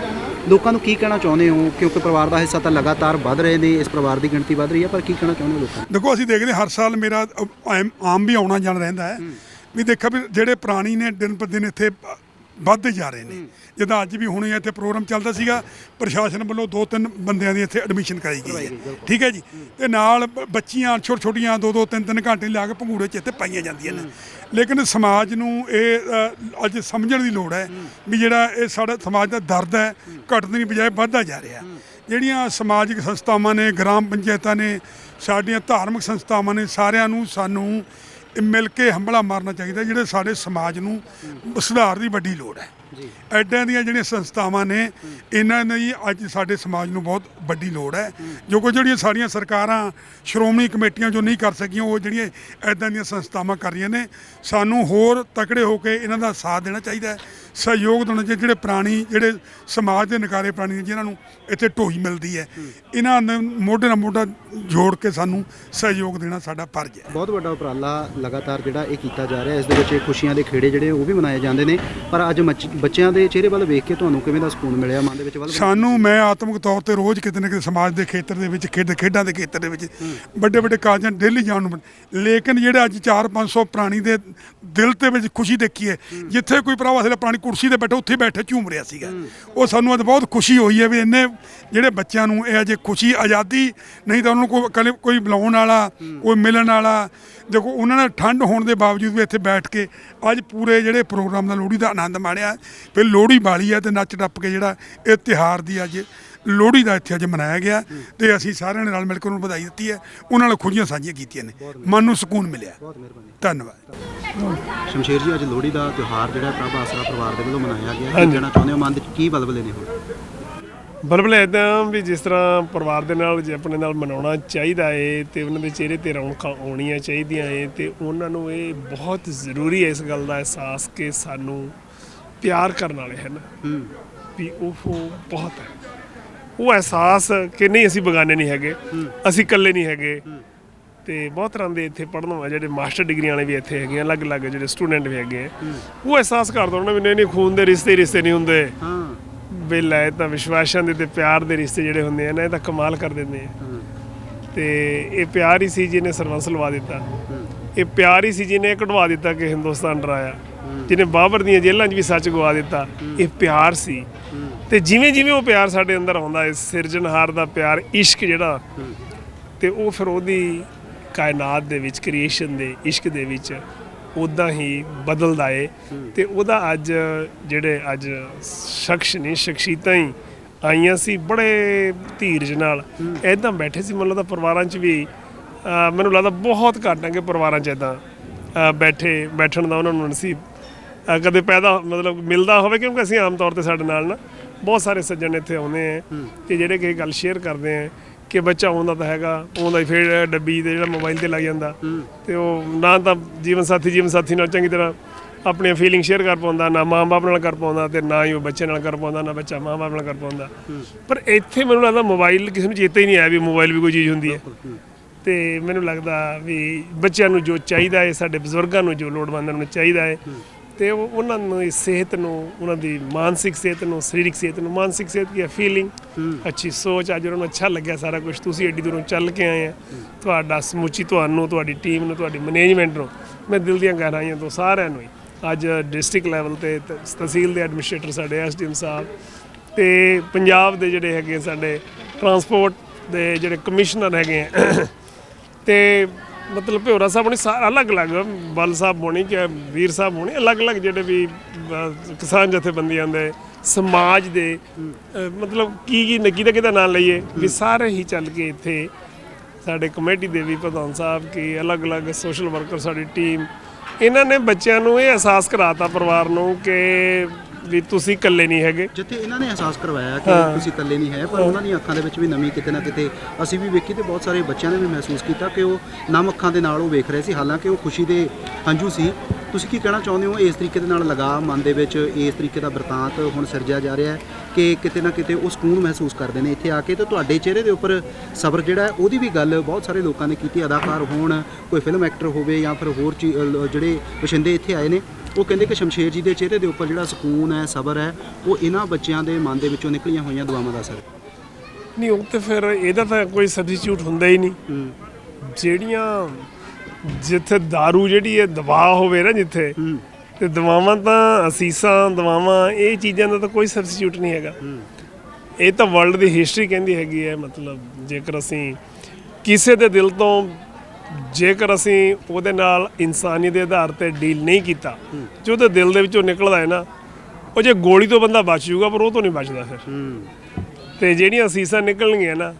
ਲੋਕਾਂ ਨੂੰ ਕੀ ਕਹਿਣਾ ਚਾਹੁੰਦੇ ਹੋ? ਕਿਉਂਕਿ ਪਰਿਵਾਰ ਦਾ ਹਿੱਸਾ ਤਾਂ ਲਗਾਤਾਰ ਵੱਧ ਰਹੇ ਨੇ ਇਸ ਪਰਿਵਾਰ ਦੀ ਗਿਣਤੀ ਵੱਧ ਰਹੀ ਹੈ ਪਰ ਕੀ ਕਹਿਣਾ ਚਾਹੁੰਦੇ ਹੋ ਲੋਕਾਂ ਨੂੰ? ਦੇਖੋ ਅਸੀਂ ਦੇਖਦੇ ਹਰ ਸਾਲ ਮੇਰਾ ਅ, ਆਮ- ਆਮ ਵੀ ਆਉਣਾ ਜਾਣਾ ਰਹਿੰਦਾ ਹੈ। ਵੀ ਦੇਖਿਆ ਵੀ ਜਿਹੜੇ ਪ੍ਰਾਣੀ ਨੇ ਦਿਨ ਪਰ ਦਿਨ ਇੱਥੇ ਵੱਧਦੇ ਜਾ ਰਹੇ ਨੇ। ਜਿੱਦਾਂ ਅੱਜ ਵੀ ਹੁਣੇ ਇੱਥੇ ਪ੍ਰੋਗਰਾਮ ਚੱਲਦਾ ਸੀਗਾ ਪ੍ਰਸ਼ਾਸਨ ਵੱਲੋਂ ਦੋ ਤਿੰਨ ਬੰਦਿਆਂ ਦੀ ਇੱਥੇ ਐਡਮਿਸ਼ਨ ਕਰਾਈ ਗਈ ਹੈ। ਠੀਕ ਹੈ ਜੀ? ਤੇ ਨਾਲ ਬੱਚੀਆਂ ਛੋਟ ਛੋਟੀਆਂ ਦੋ ਦੋ ਤਿੰਨ ਤਿੰਨ ਘੰਟੇ ਲਾ ਕੇ ਭੰਗੂੜੇ 'ਚ ਇੱਥੇ ਪਾਈਆਂ ਜਾਂਦੀਆਂ ਨੇ। ਲੇਕਿਨ ਸਮਾਜ ਨੂੰ ਇਹ ਅੱਜ ਸਮਝਣ ਦੀ ਲੋੜ ਹੈ ਵੀ ਜਿਹੜਾ ਇਹ ਸਾਡਾ ਸਮਾਜ ਦਾ ਦਰਦ ਹੈ ਘਟਣ ਦੀ ਬਜਾਏ ਵੱਧਦਾ ਜਾ ਰਿਹਾ। ਜਿਹੜੀਆਂ ਸਮਾਜਿਕ ਸੰਸਥਾਵਾਂ ਨੇ ਗ੍ਰਾਮ ਪੰਚਾਇਤਾਂ ਨੇ ਸਾਡੀਆਂ ਧਾਰਮਿਕ ਸੰਸਥਾਵਾਂ ਨੇ ਸਾਰਿਆਂ ਨੂੰ ਸਾਨੂੰ ਮਿਲ ਕੇ ਹੰਬਲਾ ਮਾਰਨਾ ਚਾਹੀਦਾ ਜਿਹੜੇ ਸਾਡੇ ਸਮਾਜ ਨੂੰ ਸੁਧਾਰ ਦੀ ਵੱਡੀ ਲੋੜ ਹੈ। ਐਡਾਂ ਦੀਆਂ ਜਿਹੜੀਆਂ ਸੰਸਥਾਵਾਂ ਨੇ ਇਹਨਾਂ ਦੀ ਅੱਜ ਸਾਡੇ ਸਮਾਜ ਨੂੰ ਬਹੁਤ ਵੱਡੀ ਲੋੜ ਹੈ। ਜੋ ਕੋ ਜਿਹੜੀਆਂ ਸਾਰੀਆਂ ਸਰਕਾਰਾਂ ਸ਼੍ਰੋਮਣੀ ਕਮੇਟੀਆਂ ਜੋ ਨਹੀਂ ਕਰ ਸਕੀਆਂ ਉਹ ਜਿਹੜੀਆਂ ਐਦਾਂ ਦੀਆਂ ਸੰਸਥਾਵਾਂ ਕਰ ਰਹੀਆਂ ਨੇ ਸਾਨੂੰ ਹੋਰ ਤਕੜੇ ਹੋ ਕੇ ਇਹਨਾਂ ਦਾ ਸਾਥ ਦੇਣਾ ਚਾਹੀਦਾ ਹੈ। ਸਹਿਯੋਗ ਦੇਣਾ ਚਾਹੀਦਾ ਜਿਹੜੇ ਪ੍ਰਾਣੀ ਜਿਹੜੇ ਸਮਾਜ ਦੇ ਨਕਾਰੇ ਪ੍ਰਾਣੀ ਨੇ ਜਿਨ੍ਹਾਂ ਨੂੰ ਇੱਥੇ ਢੋਈ ਮਿਲਦੀ ਹੈ। ਇਹਨਾਂ ਨੂੰ ਮੋਢੇ ਨਾਲ ਮੋਢਾ ਜੋੜ ਕੇ ਸਾਨੂੰ ਸਹਿਯੋਗ ਦੇਣਾ ਸਾਡਾ ਫਰਜ਼ ਹੈ। ਬਹੁਤ ਵੱਡਾ ਉਪਰਾਲਾ ਲਗਾਤਾਰ ਜਿਹੜਾ ਇਹ ਕੀਤਾ ਜਾ ਰਿਹਾ ਇਸ ਦੇ ਵਿੱਚ ਇਹ ਖੁਸ਼ੀਆਂ ਦੇ ਖੇੜੇ ਜਿਹੜੇ ਉਹ ਵੀ ਮਨਾਏ ਜਾਂਦੇ ਨੇ। ਪਰ ਅੱਜ ਮੱਚ- ਬੱਚਿਆਂ ਦੇ ਚਿਹਰੇ ਵੱਲ ਵੇਖ ਕੇ ਤੁਹਾਨੂੰ ਕਿਵੇਂ ਦਾ ਸਕੂਨ ਮਿਲਿਆ ਮਨ ਦੇ ਵਿੱਚ ਵੱਲ ਸਾਨੂੰ ਮੈਂ ਆਤਮਿਕ ਤੌਰ ਤੇ ਰੋਜ਼ ਕਿਤੇ ਨਾ ਕਿਤੇ ਸਮਾਜ ਦੇ ਖੇਤਰ ਦੇ ਵਿੱਚ ਖੇਡ ਖੇਡਾਂ ਦੇ ਖੇਤਰ ਦੇ ਵਿੱਚ ਵੱਡੇ ਵੱਡੇ ਕਾਰਜਾਂ ਡੇਲੀ ਜਾਣ ਨੂੰ ਮਿਲ- ਲੇਕਿਨ ਜਿਹੜਾ ਅੱਜ 4-500 ਪ੍ਰਾਣੀ ਦੇ ਦਿਲ ਤੇ ਵਿੱਚ ਖੁਸ਼ੀ ਦੇਖੀ ਹੈ ਜਿੱਥੇ ਕੋਈ ਭਰਾਵਾ ਸਿਰ ਪ੍ਰਾਣੀ ਕੁਰਸੀ ਤੇ ਬੈਠਾ, ਉੱਥੇ ਬੈਠੇ ਝੂਮ ਰਿਹਾ ਸੀਗਾ। ਉਹ ਸਾਨੂੰ ਅੱਜ ਬਹੁਤ ਖੁਸ਼ੀ ਹੋਈ ਹੈ ਵੀ ਇੰਨੇ ਜਿਹੜੇ ਬੱਚਿਆਂ ਨੂੰ ਇਹ ਅਜੇ ਖੁਸ਼ੀ ਆਜ਼ਾਦੀ, ਨਹੀਂ ਤਾਂ ਉਹਨਾਂ ਨੂੰ ਕੋਈ ਕਦੇ ਕੋਈ ਬੁਲਾਉਣ ਵਾਲਾ, ਕੋਈ ਮਿਲਣ ਵਾਲਾ, ਦੇਖੋ ਉਹਨਾਂ ਨਾਲ ਠੰਡ ਹੋਣ ਦੇ ਬਾਵਜੂਦ ਵੀ ਇੱਥੇ ਬੈਠ ਕੇ ਅੱਜ ਪੂਰੇ ਜਿਹੜੇ ਪ੍ਰੋਗਰਾਮ ਦਾ ਲੋਹੜੀ ਦਾ ਆਨੰਦ ਮਾਣਿਆ। ਫਿਰ ਲੋਹੜੀ ਬਾਲੀ ਹੈ ਤੇ ਨੱਚ ਟੱਪ ਕੇ ਜਿਹੜਾ ਇਹ ਤਿਹਾਰ ਦੀ ਅੱਜ ਲੋਹੜੀ ਦਾ ਇੱਥੇ ਅੱਜ ਮਨਾਇਆ ਗਿਆ ਤੇ ਅਸੀਂ ਸਾਰਿਆਂ ਨੇ ਰਲ ਮਿਲ ਕੇ ਉਹਨੂੰ ਵਧਾਈ ਦਿੱਤੀ ਹੈ। ਉਹਨਾਂ ਨਾਲ ਖੁਸ਼ੀਆਂ ਸਾਂਝੀਆਂ ਕੀਤੀਆਂ ਨੇ। ਮਨ ਨੂੰ ਸਕੂਨ ਮਿਲਿਆ। ਬਹੁਤ ਮਿਹਰਬਾਨੀ। ਧੰਨਵਾਦ। ਸ਼ਮਸ਼ੇਰ ਜੀ ਅੱਜ ਲੋਹੜੀ ਦਾ ਤਿਉਹਾਰ ਜਿਹੜਾ ਪ੍ਰਭ ਆਸਰਾ ਪਰਿਵਾਰ ਦੇ ਵੱਲੋਂ ਮਨਾਇਆ ਗਿਆ। ਕੀ ਕਹਿਣਾ ਚਾਹੁੰਦੇ ਹੋ? ਮਨ ਦੇ ਕੀ ਬਲਬਲੇ ਨੇ ਹੁਣ ਬਲਬਲ ਇਦਾਂ ਵੀ ਜਿਸ ਤਰ੍ਹਾਂ ਪਰਿਵਾਰ ਦੇ ਨਾਲ ਜੇ ਆਪਣੇ ਨਾਲ ਮਨਾਉਣਾ ਚਾਹੀਦਾ ਏ ਤੇ ਉਹਨਾਂ ਦੇ ਚਿਹਰੇ ਤੇ ਰੌਣਕਾਂ ਆਉਣੀਆਂ ਚਾਹੀਦੀਆਂ ਏ ਤੇ ਉਹਨਾਂ ਨੂੰ ਇਹ ਬਹੁਤ ਜ਼ਰੂਰੀ ਹੈ ਇਸ ਗੱਲ ਦਾ ਅਹਿਸਾਸ ਕਿ ਸਾਨੂੰ ਪਿਆਰ ਕਰਨ ਵਾਲੇ ਹਨ। ਵੀ ਉਹ ਬਹੁਤ ਹੈ। ਉਹ ਅਹਿਸਾਸ ਕਿ ਨਹੀਂ ਅਸੀਂ ਬਗਾਨੇ ਨਹੀਂ ਹੈਗੇ ਅਸੀਂ ਇਕੱਲੇ ਨਹੀਂ ਹੈਗੇ। ਤੇ ਬਹੁਤ ਤਰ੍ਹਾਂ ਦੇ ਇੱਥੇ ਪੜ੍ਹਨ ਵਾਲੇ ਜਿਹੜੇ ਮਾਸਟਰ ਡਿਗਰੀਆਂ ਵਾਲੇ ਵੀ ਇੱਥੇ ਹੈਗੇ ਆ, ਅਲੱਗ-ਅਲੱਗ ਜਿਹੜੇ ਸਟੂਡੈਂਟ ਵੀ ਹੈਗੇ ਆ। ਉਹ ਅਹਿਸਾਸ ਕਰਦੇ ਉਹਨਾਂ ਵੀ ਨਹੀਂ ਨਹੀਂ ਖੂਨ ਦੇ ਰਿਸ਼ਤੇ ਰਿਸ਼ਤੇ ਨਹੀਂ ਹੁੰਦੇ। ਹਾਂ। ਬਿੱਲ ਤਾਂ ਵਿਸ਼ਵਾਸਾਂ ਦੇ ਤੇ ਪਿਆਰ ਦੇ ਰਿਸ਼ਤੇ ਜਿਹੜੇ ਹੁੰਦੇ ਆ ਨਾ ਇਹ ਤਾਂ ਕਮਾਲ ਕਰ ਦਿੰਦੇ ਆ। ਤੇ ਇਹ ਪਿਆਰ ਹੀ ਸੀ ਜਿਹਨੇ ਸਰਵੰਸ ਲਵਾ ਦਿੱਤਾ। ਇਹ ਪਿਆਰ ਹੀ ਸੀ ਜਿਹਨੇ ਕਢਵਾ ਦਿੱਤਾ ਕਿ ਹਿੰਦੁਸਤਾਨ ਡਰਾਇਆ। ਜਿਹਨੇ ਬਾਬਰ ਦੀਆਂ ਜੇਲ੍ਹਾਂ 'ਚ ਵੀ ਸੱਚ ਗਵਾ ਦਿੱਤਾ। ਇਹ ਪਿਆਰ ਸੀ। ਤੇ ਜਿਵੇਂ ਜਿਵੇਂ ਉਹ ਪਿਆਰ ਸਾਡੇ ਅੰਦਰ ਆਉਂਦਾ ਹੈ, ਸਿਰਜਣਹਾਰ ਦਾ ਪਿਆਰ, ਇਸ਼ਕ ਜਿਹੜਾ, ਤੇ ਉਹ ਫਿਰ ਉਹਦੀ ਕਾਇਨਾਤ ਦੇ ਵਿੱਚ ਕ੍ਰੀਏਸ਼ਨ ਦੇ ਇਸ਼ਕ ਦੇ ਵਿੱਚ ਉਦਾਂ ਹੀ ਬਦਲਦਾ ਏ। ਤੇ ਉਹਦਾ ਅੱਜ ਜਿਹੜੇ ਅੱਜ ਸ਼ਖਸ ਨੇ ਸ਼ਖਸੀਤਾਂ ਹੀ ਆਈਆਂ ਸੀ, ਬੜੇ ਧੀਰਜ ਨਾਲ ਐਦਾਂ ਬੈਠੇ ਸੀ। ਮੈਨੂੰ ਲੱਗਦਾ ਪਰਿਵਾਰਾਂ 'ਚ ਵੀ ਮੈਨੂੰ ਲੱਗਦਾ ਬਹੁਤ ਘੱਟ ਹੈ ਕਿ ਪਰਿਵਾਰਾਂ 'ਚ ਐਦਾਂ ਬੈਠੇ, ਬੈਠਣ ਦਾ ਉਹਨਾਂ ਨੂੰ ਨਸੀਬ, ਅਹ, ਕਦੇ ਪੈਦਾ, ਮਤਲਬ ਮਿਲਦਾ ਹੋਵੇ ਕਿਉਂਕਿ ਅਸੀਂ ਆਮ ਤੌਰ ਤੇ ਸਾਡੇ ਨਾਲ ਨਾ ਬਹੁਤ ਸਾਰੇ ਸੱਜਣ ਇੱਥੇ ਆਉਂਦੇ ਆ ਕਿ ਜਿਹੜੇ ਕਿ ਗੱਲ ਸ਼ੇਅਰ ਕਰਦੇ ਆ ਕਿ ਬੱਚਾ ਆਉਂਦਾ ਤਾਂ ਹੈਗਾ ਆਉਂਦਾ ਹੀ ਫਿਰ ਡੱਬੀ ਤੇ ਜਿਹੜਾ ਮੋਬਾਈਲ ਤੇ ਲੱਗ ਜਾਂਦਾ। ਤੇ ਉਹ ਨਾ ਤਾਂ ਜੀਵਨ ਸਾਥੀ ਜੀਵਨ ਸਾਥੀ ਨਾਲ ਚੰਗੀ ਤਰ੍ਹਾਂ ਆਪਣੀਆਂ ਫੀਲਿੰਗ ਸ਼ੇਅਰ ਕਰ ਪਾਉਂਦਾ ਨਾ ਮਾਂ-ਬਾਪ ਨਾਲ ਕਰ ਪਾਉਂਦਾ ਤੇ ਨਾ ਹੀ ਉਹ ਬੱਚੇ ਨਾਲ ਕਰ ਪਾਉਂਦਾ ਨਾ ਬੱਚਾ ਮਾਂ-ਬਾਪ ਨਾਲ ਕਰ ਪਾਉਂਦਾ। ਪਰ ਇੱਥੇ ਮੈਨੂੰ ਲੱਗਦਾ ਮੋਬਾਈਲ ਕਿਸੇ ਨੂੰ ਚੇਤਾ ਹੀ ਨਹੀਂ ਆਇਆ ਵੀ ਮੋਬਾਈਲ ਵੀ ਕੋਈ ਚੀਜ਼ ਹੁੰਦੀ ਹੈ। ਤੇ ਮੈਨੂੰ ਲੱਗਦਾ ਵੀ ਬੱਚਿਆਂ ਨੂੰ ਜੋ ਚਾਹੀਦਾ ਹੈ ਸਾਡੇ ਬਜ਼ੁਰਗਾਂ ਨੂੰ ਜੋ ਲੋੜਵੰਦਾਂ ਨੂੰ ਚਾਹੀਦਾ ਹੈ। ਤੇ ਉਹ ਉਹਨਾਂ ਨੂੰ ਸਿਹਤ ਨੂੰ ਉਹਨਾਂ ਦੀ ਮਾਨਸਿਕ ਸਿਹਤ ਨੂੰ ਸਰੀਰਕ ਸਿਹਤ ਨੂੰ ਮਾਨਸਿਕ ਸਿਹਤ ਦੀ ਫੀਲਿੰਗ ਅੱਛੀ ਸੋਚ ਅੱਜ ਉਹਨਾਂ ਨੂੰ ਅੱਛਾ ਲੱਗਿਆ ਸਾਰਾ ਕੁਝ ਤੁਸੀਂ ਐਡੀ ਦੂਰੋਂ ਚੱਲ ਕੇ ਆਏ ਆ। ਤੁਹਾਡਾ ਸਮੁੱਚੀ ਤੁਹਾਨੂੰ ਤੁਹਾਡੀ ਟੀਮ ਨੂੰ ਤੁਹਾਡੀ ਮੈਨੇਜਮੈਂਟ ਨੂੰ ਮੈਂ ਦਿਲ ਦੀਆਂ ਗਹਿਰਾਈਆਂ ਤੋਂ ਸਾਰਿਆਂ ਨੂੰ ਅੱਜ ਡਿਸਟ੍ਰਿਕਟ ਲੈਵਲ ਤੇ ਤਹਿਸੀਲ ਦੇ ਐਡਮਿਨਿਸਟ੍ਰੇਟਰ ਸਾਡੇ ਐਸਡੀਐਮ ਸਾਹਿਬ ਤੇ ਪੰਜਾਬ ਦੇ ਜਿਹੜੇ ਹੈਗੇ ਸਾਡੇ ਟਰਾਂਸਪੋਰਟ ਦੇ ਜਿਹੜੇ ਕਮਿਸ਼ਨਰ ਹੈਗੇ ਆ। ਤੇ ਮਤਲਬ ਭਿਓਰਾ ਸਾਹਿਬ ਹੋਣੀ ਸਾਰਾ ਅਲੱਗ-ਅਲੱਗ ਬਲ ਸਾਹਿਬ ਹੋਣੀ ਕਿ ਵੀਰ ਸਾਹਿਬ ਹੋਣੀ ਅਲੱਗ-ਅਲੱਗ ਜਿਹੜੇ ਵੀ ਅਹ, ਕਿਸਾਨ ਜਥੇਬੰਦੀਆਂ ਦੇ ਸਮਾਜ ਦੇ ਅਹ, ਮਤਲਬ ਕੀ ਕੀ ਨਕੀ ਦਾ ਕਿਹਦਾ ਨਾਂ ਲਈਏ ਵੀ ਸਾਰੇ ਹੀ ਚੱਲ ਕੇ ਇੱਥੇ ਸਾਡੇ ਕਮੇਟੀ ਦੇ ਵੀ ਪ੍ਰਧਾਨ ਸਾਹਿਬ ਕੀ ਅਲੱਗ-ਅਲੱਗ ਸੋਸ਼ਲ ਵਰਕਰ ਸਾਡੀ ਟੀਮ ਇਹਨਾਂ ਨੇ ਬੱਚਿਆਂ ਨੂੰ ਇਹ ਅਹਿਸਾਸ ਕਰਾਤਾ ਪਰਿਵਾਰ ਨੂੰ ਕਿ ਵੀ ਤੁਸੀਂ ਇਕੱਲੇ ਨਹੀਂ ਹੈਗੇ। ਜਿੱਥੇ ਇਹਨਾਂ ਨੇ ਅਹਿਸਾਸ ਕਰਵਾਇਆ ਕਿ ਤੁਸੀਂ ਇਕੱਲੇ ਨਹੀਂ ਹੈ ਪਰ ਉਹਨਾਂ ਦੀਆਂ ਅੱਖਾਂ ਦੇ ਵਿੱਚ ਵੀ ਨਮੀ ਕਿਤੇ ਨਾ ਕਿਤੇ ਅਸੀਂ ਵੀ ਵੇਖੀ ਤੇ ਬਹੁਤ ਸਾਰੇ ਬੱਚਿਆਂ ਨੇ ਵੀ ਮਹਿਸੂਸ ਕੀਤਾ ਕਿ ਉਹ ਨਮ ਅੱਖਾਂ ਦੇ ਨਾਲ ਉਹ ਵੇਖ ਰਹੇ ਸੀ ਹਾਲਾਂਕਿ ਉਹ ਖੁਸ਼ੀ ਦੇ ਹੰਝੂ ਸੀ। ਤੁਸੀਂ ਕੀ ਕਹਿਣਾ ਚਾਹੁੰਦੇ ਹੋ ਇਸ ਤਰੀਕੇ ਦੇ ਨਾਲ ਲਗਾ ਮਨ ਦੇ ਵਿੱਚ ਇਸ ਤਰੀਕੇ ਦਾ ਵਰਤਾਂਤ ਹੁਣ ਸਿਰਜਿਆ ਜਾ ਰਿਹਾ ਹੈ ਕਿ ਕਿਤੇ ਨਾ ਕਿਤੇ ਉਹ ਸਕੂਨ ਮਹਿਸੂਸ ਕਰਦੇ ਨੇ ਇੱਥੇ ਆ ਕੇ? ਤੇ ਤੁਹਾਡੇ ਚਿਹਰੇ ਦੇ ਉੱਪਰ ਸਬਰ ਜਿਹੜਾ ਹੈ ਉਹਦੀ ਵੀ ਗੱਲ ਬਹੁਤ ਸਾਰੇ ਲੋਕਾਂ ਨੇ ਕੀਤੀ ਅਦਾਕਾਰ ਹੋਣ ਕੋਈ ਫਿਲਮ ਐਕਟਰ ਹੋਵੇ ਜਾਂ ਫਿਰ ਹੋਰ ਜਿਹੜੇ ਵਸਿੰਦੇ ਇੱਥੇ ਆਏ ਨੇ ਉਹ ਕਹਿੰਦੇ ਕਿ ਸ਼ਮਸ਼ੇਰ ਜੀ ਦੇ ਚਿਹਰੇ ਦੇ ਉੱਪਰ ਜਿਹੜਾ ਸਕੂਨ ਹੈ ਸਬਰ ਹੈ ਉਹ ਇਹਨਾਂ ਬੱਚਿਆਂ ਦੇ ਮਨ ਦੇ ਵਿੱਚੋਂ ਨਿਕਲੀਆਂ ਹੋਈਆਂ ਦੁਆਵਾਂ ਦਾ ਅਸਰ। ਨਹੀਂ ਉਹ ਤੇ ਫਿਰ ਇਹਦਾ ਤਾਂ ਕੋਈ ਸਬਸਟੀਟਿਊਟ ਹੁੰਦਾ ਹੀ ਨਹੀਂ। ਜਿਹੜੀਆਂ ਜਿੱਥੇ दारू ਜਿਹੜੀ ਹੈ ਦਬਾਅ ਹੋਵੇ ਨਾ ਜਿੱਥੇ ਤੇ ਦਵਾਵਾਂ ਤਾਂ ਅਸੀਸਾਂ ਦਵਾਵਾਂ ਇਹ ਚੀਜ਼ਾਂ ਦਾ ਤਾਂ ਕੋਈ ਸਬਸਟੀਟਿਊਟ ਨਹੀਂ ਹੈਗਾ। ਇਹ ਤਾਂ ਵਰਲਡ ਦੀ ਹਿਸਟਰੀ ਕਹਿੰਦੀ ਹੈਗੀ ਹੈ ਮਤਲਬ ਜੇਕਰ ਅਸੀਂ ਕਿਸੇ ਦੇ ਦਿਲ ਤੋਂ ਜੇਕਰ ਅਸੀਂ ਉਹਦੇ ਨਾਲ ਇਨਸਾਨੀ ਦੇ ਆਧਾਰ ਤੇ ਡੀਲ ਨਹੀਂ ਕੀਤਾ ਜੋ ਉਹਦੇ ਦਿਲ ਦੇ ਵਿੱਚੋਂ ਨਿਕਲਦਾ ਹੈ ਨਾ ਉਹ ਜੇ ਗੋਲੀ ਤੋਂ ਬੰਦਾ ਬਚ ਜਾਊਗਾ ਪਰ ਉਹ ਤੋਂ ਨਹੀਂ ਬਚਦਾ ਫਿਰ। ਤੇ ਜਿਹੜੀਆਂ ਅਸੀਸਾਂ ਨਿਕਲਣਗੀਆਂ ਨਾ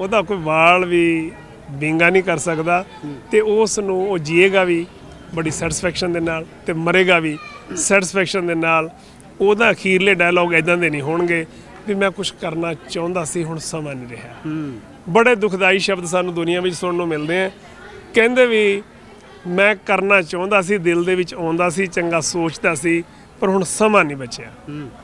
ਉਹਦਾ ਕੋਈ ਵਾਲ ਵੀ ਵਿੰਗਾ ਨਹੀਂ ਕਰ ਸਕਦਾ ਤੇ ਉਸ ਨੂੰ ਉਹ ਜੀਏਗਾ ਵੀ ਬੜੀ ਸੈਟੀਸਫੈਕਸ਼ਨ ਦੇ ਨਾਲ ਤੇ ਮਰੇਗਾ ਵੀ ਸੈਟੀਸਫੈਕਸ਼ਨ ਦੇ ਨਾਲ। ਉਹਦਾ ਅਖੀਰਲੇ ਡਾਇਲੌਗ ਇਦਾਂ ਦੇ ਨਹੀਂ ਹੋਣਗੇ ਵੀ ਮੈਂ ਕੁਝ ਕਰਨਾ ਚਾਹੁੰਦਾ ਸੀ ਹੁਣ ਸਮਾਂ ਨਹੀਂ ਰਿਹਾ। ਬੜੇ ਦੁਖਦਾਈ ਸ਼ਬਦ ਸਾਨੂੰ ਦੁਨੀਆ ਵਿੱਚ ਸੁਣਨ ਨੂੰ ਮਿਲਦੇ ਆ। ਕਹਿੰਦੇ ਵੀ ਮੈਂ ਕਰਨਾ ਚਾਹੁੰਦਾ ਸੀ ਦਿਲ ਦੇ ਵਿੱਚ ਆਉਂਦਾ ਸੀ ਚੰਗਾ ਸੋਚਦਾ ਸੀ ਪਰ ਹੁਣ ਸਮਾਂ ਨਹੀਂ ਬਚਿਆ।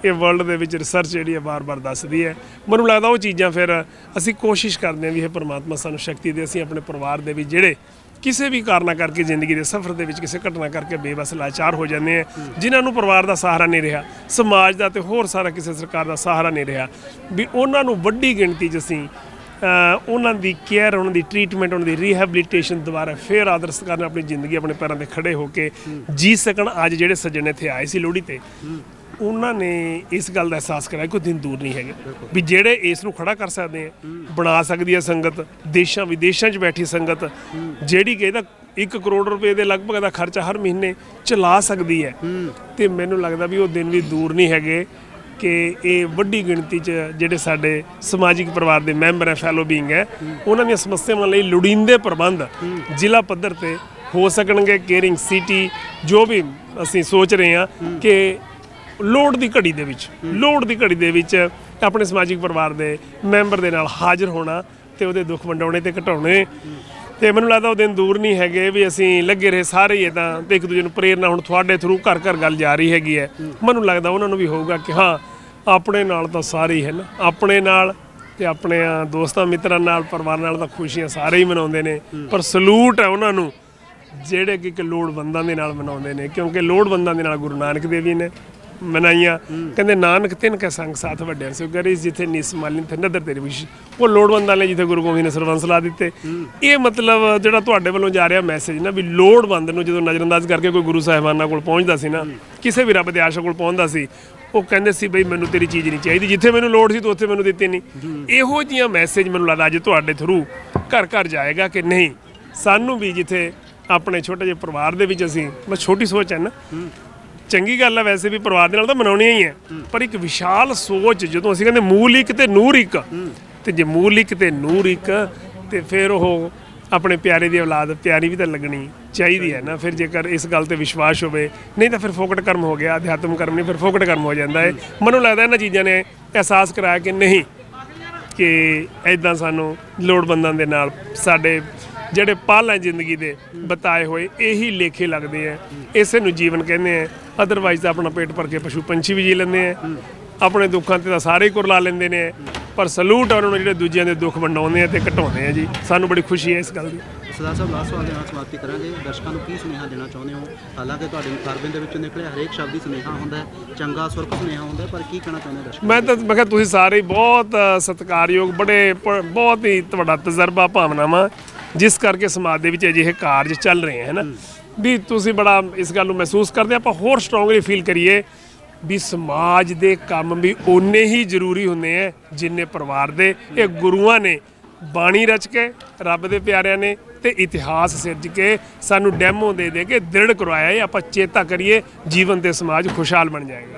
ਇਹ ਵਰਲਡ ਦੇ ਵਿੱਚ ਰਿਸਰਚ ਜਿਹੜੀ ਹੈ ਬਾਰ-ਬਾਰ ਦੱਸਦੀ ਹੈ। ਮੈਨੂੰ ਲੱਗਦਾ ਉਹ ਚੀਜ਼ਾਂ ਫਿਰ ਅਸੀਂ ਕੋਸ਼ਿਸ਼ ਕਰਦੇ ਹਾਂ ਵੀ ਇਹ ਪਰਮਾਤਮਾ ਸਾਨੂੰ ਸ਼ਕਤੀ ਦੇ ਅਸੀਂ ਆਪਣੇ ਪਰਿਵਾਰ ਦੇ ਵਿੱਚ ਜਿਹੜੇ ਕਿਸੇ ਵੀ ਕਾਰਨਾ ਕਰਕੇ ਜ਼ਿੰਦਗੀ ਦੇ ਸਫ਼ਰ ਦੇ ਵਿੱਚ ਕਿਸੇ ਘਟਨਾ ਕਰਕੇ ਬੇਬਸ ਲਾਚਾਰ ਹੋ ਜਾਂਦੇ ਆ ਜਿਨ੍ਹਾਂ ਨੂੰ ਪਰਿਵਾਰ ਦਾ ਸਹਾਰਾ ਨਹੀਂ ਰਿਹਾ ਸਮਾਜ ਦਾ ਤੇ ਹੋਰ ਸਾਰਾ ਕਿਸੇ ਸਰਕਾਰ ਦਾ ਸਹਾਰਾ ਨਹੀਂ ਰਿਹਾ ਵੀ ਉਹਨਾਂ ਨੂੰ ਵੱਡੀ ਗਿਣਤੀ 'ਚ ਅਸੀਂ ਉਹਨਾਂ ਦੀ ਕੇਅਰ ਉਹਨਾਂ ਦੀ ਟ੍ਰੀਟਮੈਂਟ ਉਹਨਾਂ ਦੀ ਰੀਹੈਬਿਲਿਟੇਸ਼ਨ ਦੁਬਾਰਾ ਫੇਰ ਆਦਰਸ ਕਰਨ ਆਪਣੀ ਜ਼ਿੰਦਗੀ ਆਪਣੇ ਪੈਰਾਂ ਤੇ ਖੜੇ ਹੋ ਕੇ ਜੀ ਸਕਣ। ਅੱਜ ਜਿਹੜੇ ਸੱਜਣ ਇੱਥੇ ਆਏ ਸੀ ਲੋਹੜੀ ਤੇ ਉਹਨਾਂ ਨੇ ਇਸ ਗੱਲ ਦਾ ਅਹਿਸਾਸ ਕਰਾਇਆ ਕੋਈ ਦਿਨ ਦੂਰ ਨਹੀਂ ਹੈਗੇ। ਵੀ ਜਿਹੜੇ ਇਸ ਨੂੰ ਖੜਾ ਕਰ ਸਕਦੇ ਆ ਬਣਾ ਸਕਦੀ ਹੈ ਸੰਗਤ ਦੇਸ਼ਾਂ ਵਿਦੇਸ਼ਾਂ 'ਚ ਬੈਠੀ ਸੰਗਤ ਜਿਹੜੀ ਕਿ ਇਹਦਾ 1 ਕਰੋੜ ਰੁਪਏ ਦੇ ਲਗਭਗ ਦਾ ਖਰਚਾ ਹਰ ਮਹੀਨੇ ਚਲਾ ਸਕਦੀ ਹੈ। ਤੇ ਮੈਨੂੰ ਲੱਗਦਾ ਵੀ ਉਹ ਦਿਨ ਵੀ ਦੂਰ ਨਹੀਂ ਹੈਗੇ। ਕਿ ਇਹ ਵੱਡੀ ਗਿਣਤੀ 'ਚ ਜਿਹੜੇ ਸਾਡੇ ਸਮਾਜਿਕ ਪਰਿਵਾਰ ਦੇ ਮੈਂਬਰ ਹੈ ਫੈਲੋ ਬੀਇੰਗ ਹੈ, ਉਹਨਾਂ ਦੀਆਂ ਸਮੱਸਿਆਵਾਂ ਲਈ ਲੋੜੀਂਦੇ ਪ੍ਰਬੰਧ ਜ਼ਿਲ੍ਹਾ ਪੱਧਰ ਤੇ ਹੋ ਸਕਣਗੇ ਕੇਅਰਿੰਗ ਸਿਟੀ ਜੋ ਵੀ ਅਸੀਂ ਸੋਚ ਰਹੇ ਹਾਂ ਕਿ ਲੋੜ ਦੀ ਘੜੀ ਦੇ ਵਿੱਚ, ਲੋੜ ਦੀ ਘੜੀ ਦੇ ਵਿੱਚ ਆਪਣੇ ਸਮਾਜਿਕ ਪਰਿਵਾਰ ਦੇ ਮੈਂਬਰ ਦੇ ਨਾਲ ਹਾਜ਼ਰ ਹੋਣਾ ਤੇ ਉਹਦੇ ਦੁੱਖ ਵੰਡਾਉਣੇ ਤੇ ਘਟਾਉਣੇ ਤੇ ਮੈਨੂੰ ਲੱਗਦਾ ਉਹ ਦਿਨ ਦੂਰ ਨਹੀਂ ਹੈਗੇ ਵੀ ਅਸੀਂ ਲੱਗੇ ਰਹੇ ਸਾਰੇ ਹੀ ਇਦਾਂ ਤੇ ਇੱਕ ਦੂਜੇ ਨੂੰ ਪ੍ਰੇਰਨਾ ਹੁਣ ਤੁਹਾਡੇ ਥਰੂ ਘਰ ਘਰ ਗੱਲ ਜਾ ਰਹੀ ਹੈਗੀ ਹੈ। ਮੈਨੂੰ ਲੱਗਦਾ ਉਹਨਾਂ ਨੂੰ ਵੀ ਹੋਊਗਾ ਕਿ ਹਾਂ, ਆਪਣੇ ਨਾਲ ਤਾਂ ਸਾਰੇ ਹੀ ਹੈ ਨਾ ਆਪਣੇ ਨਾਲ ਤੇ ਆਪਣੇ ਦੋਸਤਾਂ ਮਿੱਤਰਾਂ ਨਾਲ, ਪਰਿਵਾਰ ਨਾਲ ਤਾਂ ਖੁਸ਼ੀਆਂ ਸਾਰੇ ਹੀ ਮਨਾਉਂਦੇ ਨੇ। ਪਰ ਸਲੂਟ ਹੈ ਉਹਨਾਂ ਨੂੰ ਜਿਹੜੇ ਕਿ ਇੱਕ ਲੋੜਵੰਦਾਂ ਦੇ ਨਾਲ ਮਨਾਉਂਦੇ ਨੇ, ਕਿਉਂਕਿ ਲੋੜਵੰਦਾਂ ਦੇ ਨਾਲ ਗੁਰੂ ਨਾਨਕ ਦੇਵ ਜੀ ਨੇ ਮਨਾਈਆਂ। ਕਹਿੰਦੇ, ਨਾਨਕ, ਤਿੰਨ ਕੈ ਸੰਗ, ਸਾਥ ਵੱਡਿਆਂ ਸੋ ਕਰੀ ਜਿੱਥੇ ਨਿਸ ਮਾਲਿਨ ਤੇ ਨਦਰ ਤੇਰੇ ਵਿਸ਼ ਉਹ ਲੋੜਵੰਦਾਂ ਲਈ ਜਿੱਥੇ ਗੁਰੂ ਗੋਬਿੰਦ ਨੇ ਸਰਬੰਸ ਲਾ ਦਿੱਤੇ। ਇਹ ਮਤਲਬ ਜਿਹੜਾ ਤੁਹਾਡੇ ਵੱਲੋਂ ਜਾ ਰਿਹਾ ਮੈਸੇਜ ਨਾ, ਵੀ ਲੋੜਵੰਦ ਨੂੰ ਜਦੋਂ ਨਜ਼ਰਅੰਦਾਜ਼ ਕਰਕੇ ਕੋਈ ਗੁਰੂ ਸਾਹਿਬਾਨਾਂ ਕੋਲ ਪਹੁੰਚਦਾ ਸੀ ਨਾ, ਕਿਸੇ ਵੀ ਰੱਬ ਦੇ ਆਸ਼ਕ ਕੋਲ ਪਹੁੰਚਦਾ ਸੀ, ਉਹ ਕਹਿੰਦੇ ਸੀ, ਬਈ, ਮੈਨੂੰ ਤੇਰੀ ਚੀਜ਼ ਨਹੀਂ ਚਾਹੀਦੀ। ਜਿੱਥੇ ਮੈਨੂੰ ਲੋੜ ਸੀ, ਤੂੰ ਉੱਥੇ ਮੈਨੂੰ ਦਿੱਤੀ ਨਹੀਂ ਇਹੋ ਜਿਹੀਆਂ ਮੈਸੇਜ ਮੈਨੂੰ ਲੱਗਦਾ ਅੱਜ ਤੁਹਾਡੇ ਥਰੂ ਘਰ ਘਰ ਜਾਏਗਾ ਕਿ ਨਹੀਂ? ਸਾਨੂੰ ਵੀ ਜਿੱਥੇ ਆਪਣੇ ਛੋਟੇ ਜਿਹੇ ਪਰਿਵਾਰ ਦੇ ਵਿੱਚ ਅਸੀਂ, ਮੈਂ ਛੋਟੀ ਸੋਚ ਹੈ ਨਾ ਚੰਗੀ ਗੱਲ ਹੈ ਵੈਸੇ ਵੀ ਪਰਿਵਾਰ ਦੇ ਨਾਲ ਤਾਂ ਮਨਾਉਣੀ ਹੀ ਹੈ ਪਰ ਇੱਕ ਵਿਸ਼ਾਲ ਸੋਚ, ਜਦੋਂ ਅਸੀਂ ਕਹਿੰਦੇ ਮੂਲ ਇੱਕ ਤੇ ਨੂਰ ਇੱਕ, ਤੇ ਜੇ ਮੂਲ ਇੱਕ ਤੇ ਨੂਰ ਇੱਕ, ਤੇ ਫਿਰ ਉਹ ਆਪਣੇ ਪਿਆਰੇ ਦੀ ਔਲਾਦ, ਪਿਆਰੀ ਵੀ ਤਾਂ ਲੱਗਣੀ ਚਾਹੀਦੀ ਹੈ ਨਾ। ਫਿਰ ਜੇਕਰ ਇਸ ਗੱਲ ਤੇ ਵਿਸ਼ਵਾਸ ਹੋਵੇ, ਨਹੀਂ ਤਾਂ ਫਿਰ ਫੋਕਟ ਕਰਮ ਹੋ ਗਿਆ, ਅਧਿਆਤਮ ਕਰਮ ਨਹੀਂ, ਫਿਰ ਫੋਕਟ ਕਰਮ ਹੋ ਜਾਂਦਾ ਹੈ। ਮੈਨੂੰ ਲੱਗਦਾ ਇਹਨਾਂ ਚੀਜ਼ਾਂ ਨੇ ਅਹਿਸਾਸ ਕਰਾਇਆ ਕਿ ਨਹੀਂ, ਕਿ ਐਦਾਂ ਸਾਨੂੰ ਲੋੜਵੰਦਾਂ ਦੇ ਨਾਲ ਸਾਡੇ ਜਿਹੜੇ ਪਲ ਹੈ ਜ਼ਿੰਦਗੀ ਦੇ ਬਤਾਏ ਹੋਏ ਇਹੀ ਲੇਖੇ ਲੱਗਦੇ ਆ। ਇਸੇ ਨੂੰ ਜੀਵਨ ਕਹਿੰਦੇ ਆ। ਅਦਰਵਾਈਜ਼ ਤਾਂ ਆਪਣਾ ਪੇਟ ਭਰ ਕੇ ਪਸ਼ੂ ਪੰਛੀ ਵੀ ਜੀ ਲੈਂਦੇ ਆ। ਆਪਣੇ ਦੁੱਖਾਂ ਤੇ ਤਾਂ ਸਾਰੇ ਹੀ ਕੁਰਲਾ ਲੈਂਦੇ ਨੇ। ਪਰ ਸਲੂਟ ਆ ਉਹਨਾਂ ਨੂੰ ਜਿਹੜੇ ਦੂਜਿਆਂ ਦੇ ਦੁੱਖ ਵੰਡਾਉਂਦੇ ਆ ਤੇ ਘਟਾਉਂਦੇ ਆ ਜੀ। ਸਾਨੂੰ ਬੜੀ ਖੁਸ਼ੀ ਹੈ ਇਸ ਗੱਲ ਦੀ। ਸਰਦਾਰ ਸਾਹਿਬ ਲਾਸਟ ਸਵਾਲ ਦੇ ਨਾਲ ਸਮਾਪਤੀ ਕਰਾਂਗੇ। ਦਰਸ਼ਕਾਂ ਨੂੰ ਕੀ ਸੁਨੇਹਾ ਦੇਣਾ ਚਾਹੁੰਦੇ ਹੋ? ਹਾਲਾਂਕਿ ਤੁਹਾਡੇ ਮੁਖਾਰਬਿੰਦ ਦੇ ਵਿੱਚੋਂ ਨਿਕਲੇ ਹਰੇਕ ਸ਼ਬਦ ਹੀ ਸੁਨੇਹਾ ਹੁੰਦਾ ਹੈ। ਚੰਗਾ ਸੁਰਖ ਸੁਨੇਹਾ ਹੁੰਦਾ ਪਰ ਕੀ ਕਹਿਣਾ ਚਾਹੁੰਦੇ ਹੋ ਦਰਸ਼ਕ ਮੈਂ ਤਾਂ ਮੈਂ ਕਿਹਾ ਤੁਸੀਂ ਸਾਰੇ ਹੀ ਬਹੁਤ ਸਤਿਕਾਰਯੋਗ ਬੜੇ ਬਹੁਤ ਹੀ ਤੁਹਾਡਾ ਤਜਰਬਾ ਭਾਵਨਾਵਾਂ ਜਿਸ ਕਰਕੇ ਸਮਾਜ ਦੇ ਵਿੱਚ ਅਜਿਹੇ ਕਾਰਜ ਚੱਲ ਰਹੇ ਹਨ ਵੀ ਤੁਸੀਂ ਬੜਾ ਇਸ ਗੱਲ ਨੂੰ ਮਹਿਸੂਸ ਕਰਦੇ ਆਪਾਂ ਹੋਰ ਸਟਰੋਂਗਲੀ ਫੀਲ ਕਰੀਏ ਵੀ ਸਮਾਜ ਦੇ ਕੰਮ ਵੀ ਓਨੇ ਹੀ ਜ਼ਰੂਰੀ ਹੁੰਦੇ ਆ ਜਿੰਨੇ ਪਰਿਵਾਰ ਦੇ ਇਹ ਗੁਰੂਆਂ ਨੇ ਬਾਣੀ ਰਚ ਕੇ ਰੱਬ ਦੇ ਪਿਆਰਿਆਂ ਨੇ ਤੇ ਇਤਿਹਾਸ ਸਿਰਜ ਕੇ ਸਾਨੂੰ ਡੈਮੋ ਦੇ ਦੇ ਕੇ ਦ੍ਰਿੜ ਕਰਵਾਇਆ ਇਹ ਆਪਾਂ ਚੇਤਾ ਕਰੀਏ ਜੀਵਨ ਤੇ ਸਮਾਜ ਖੁਸ਼ਹਾਲ ਬਣ ਜਾਏਗਾ।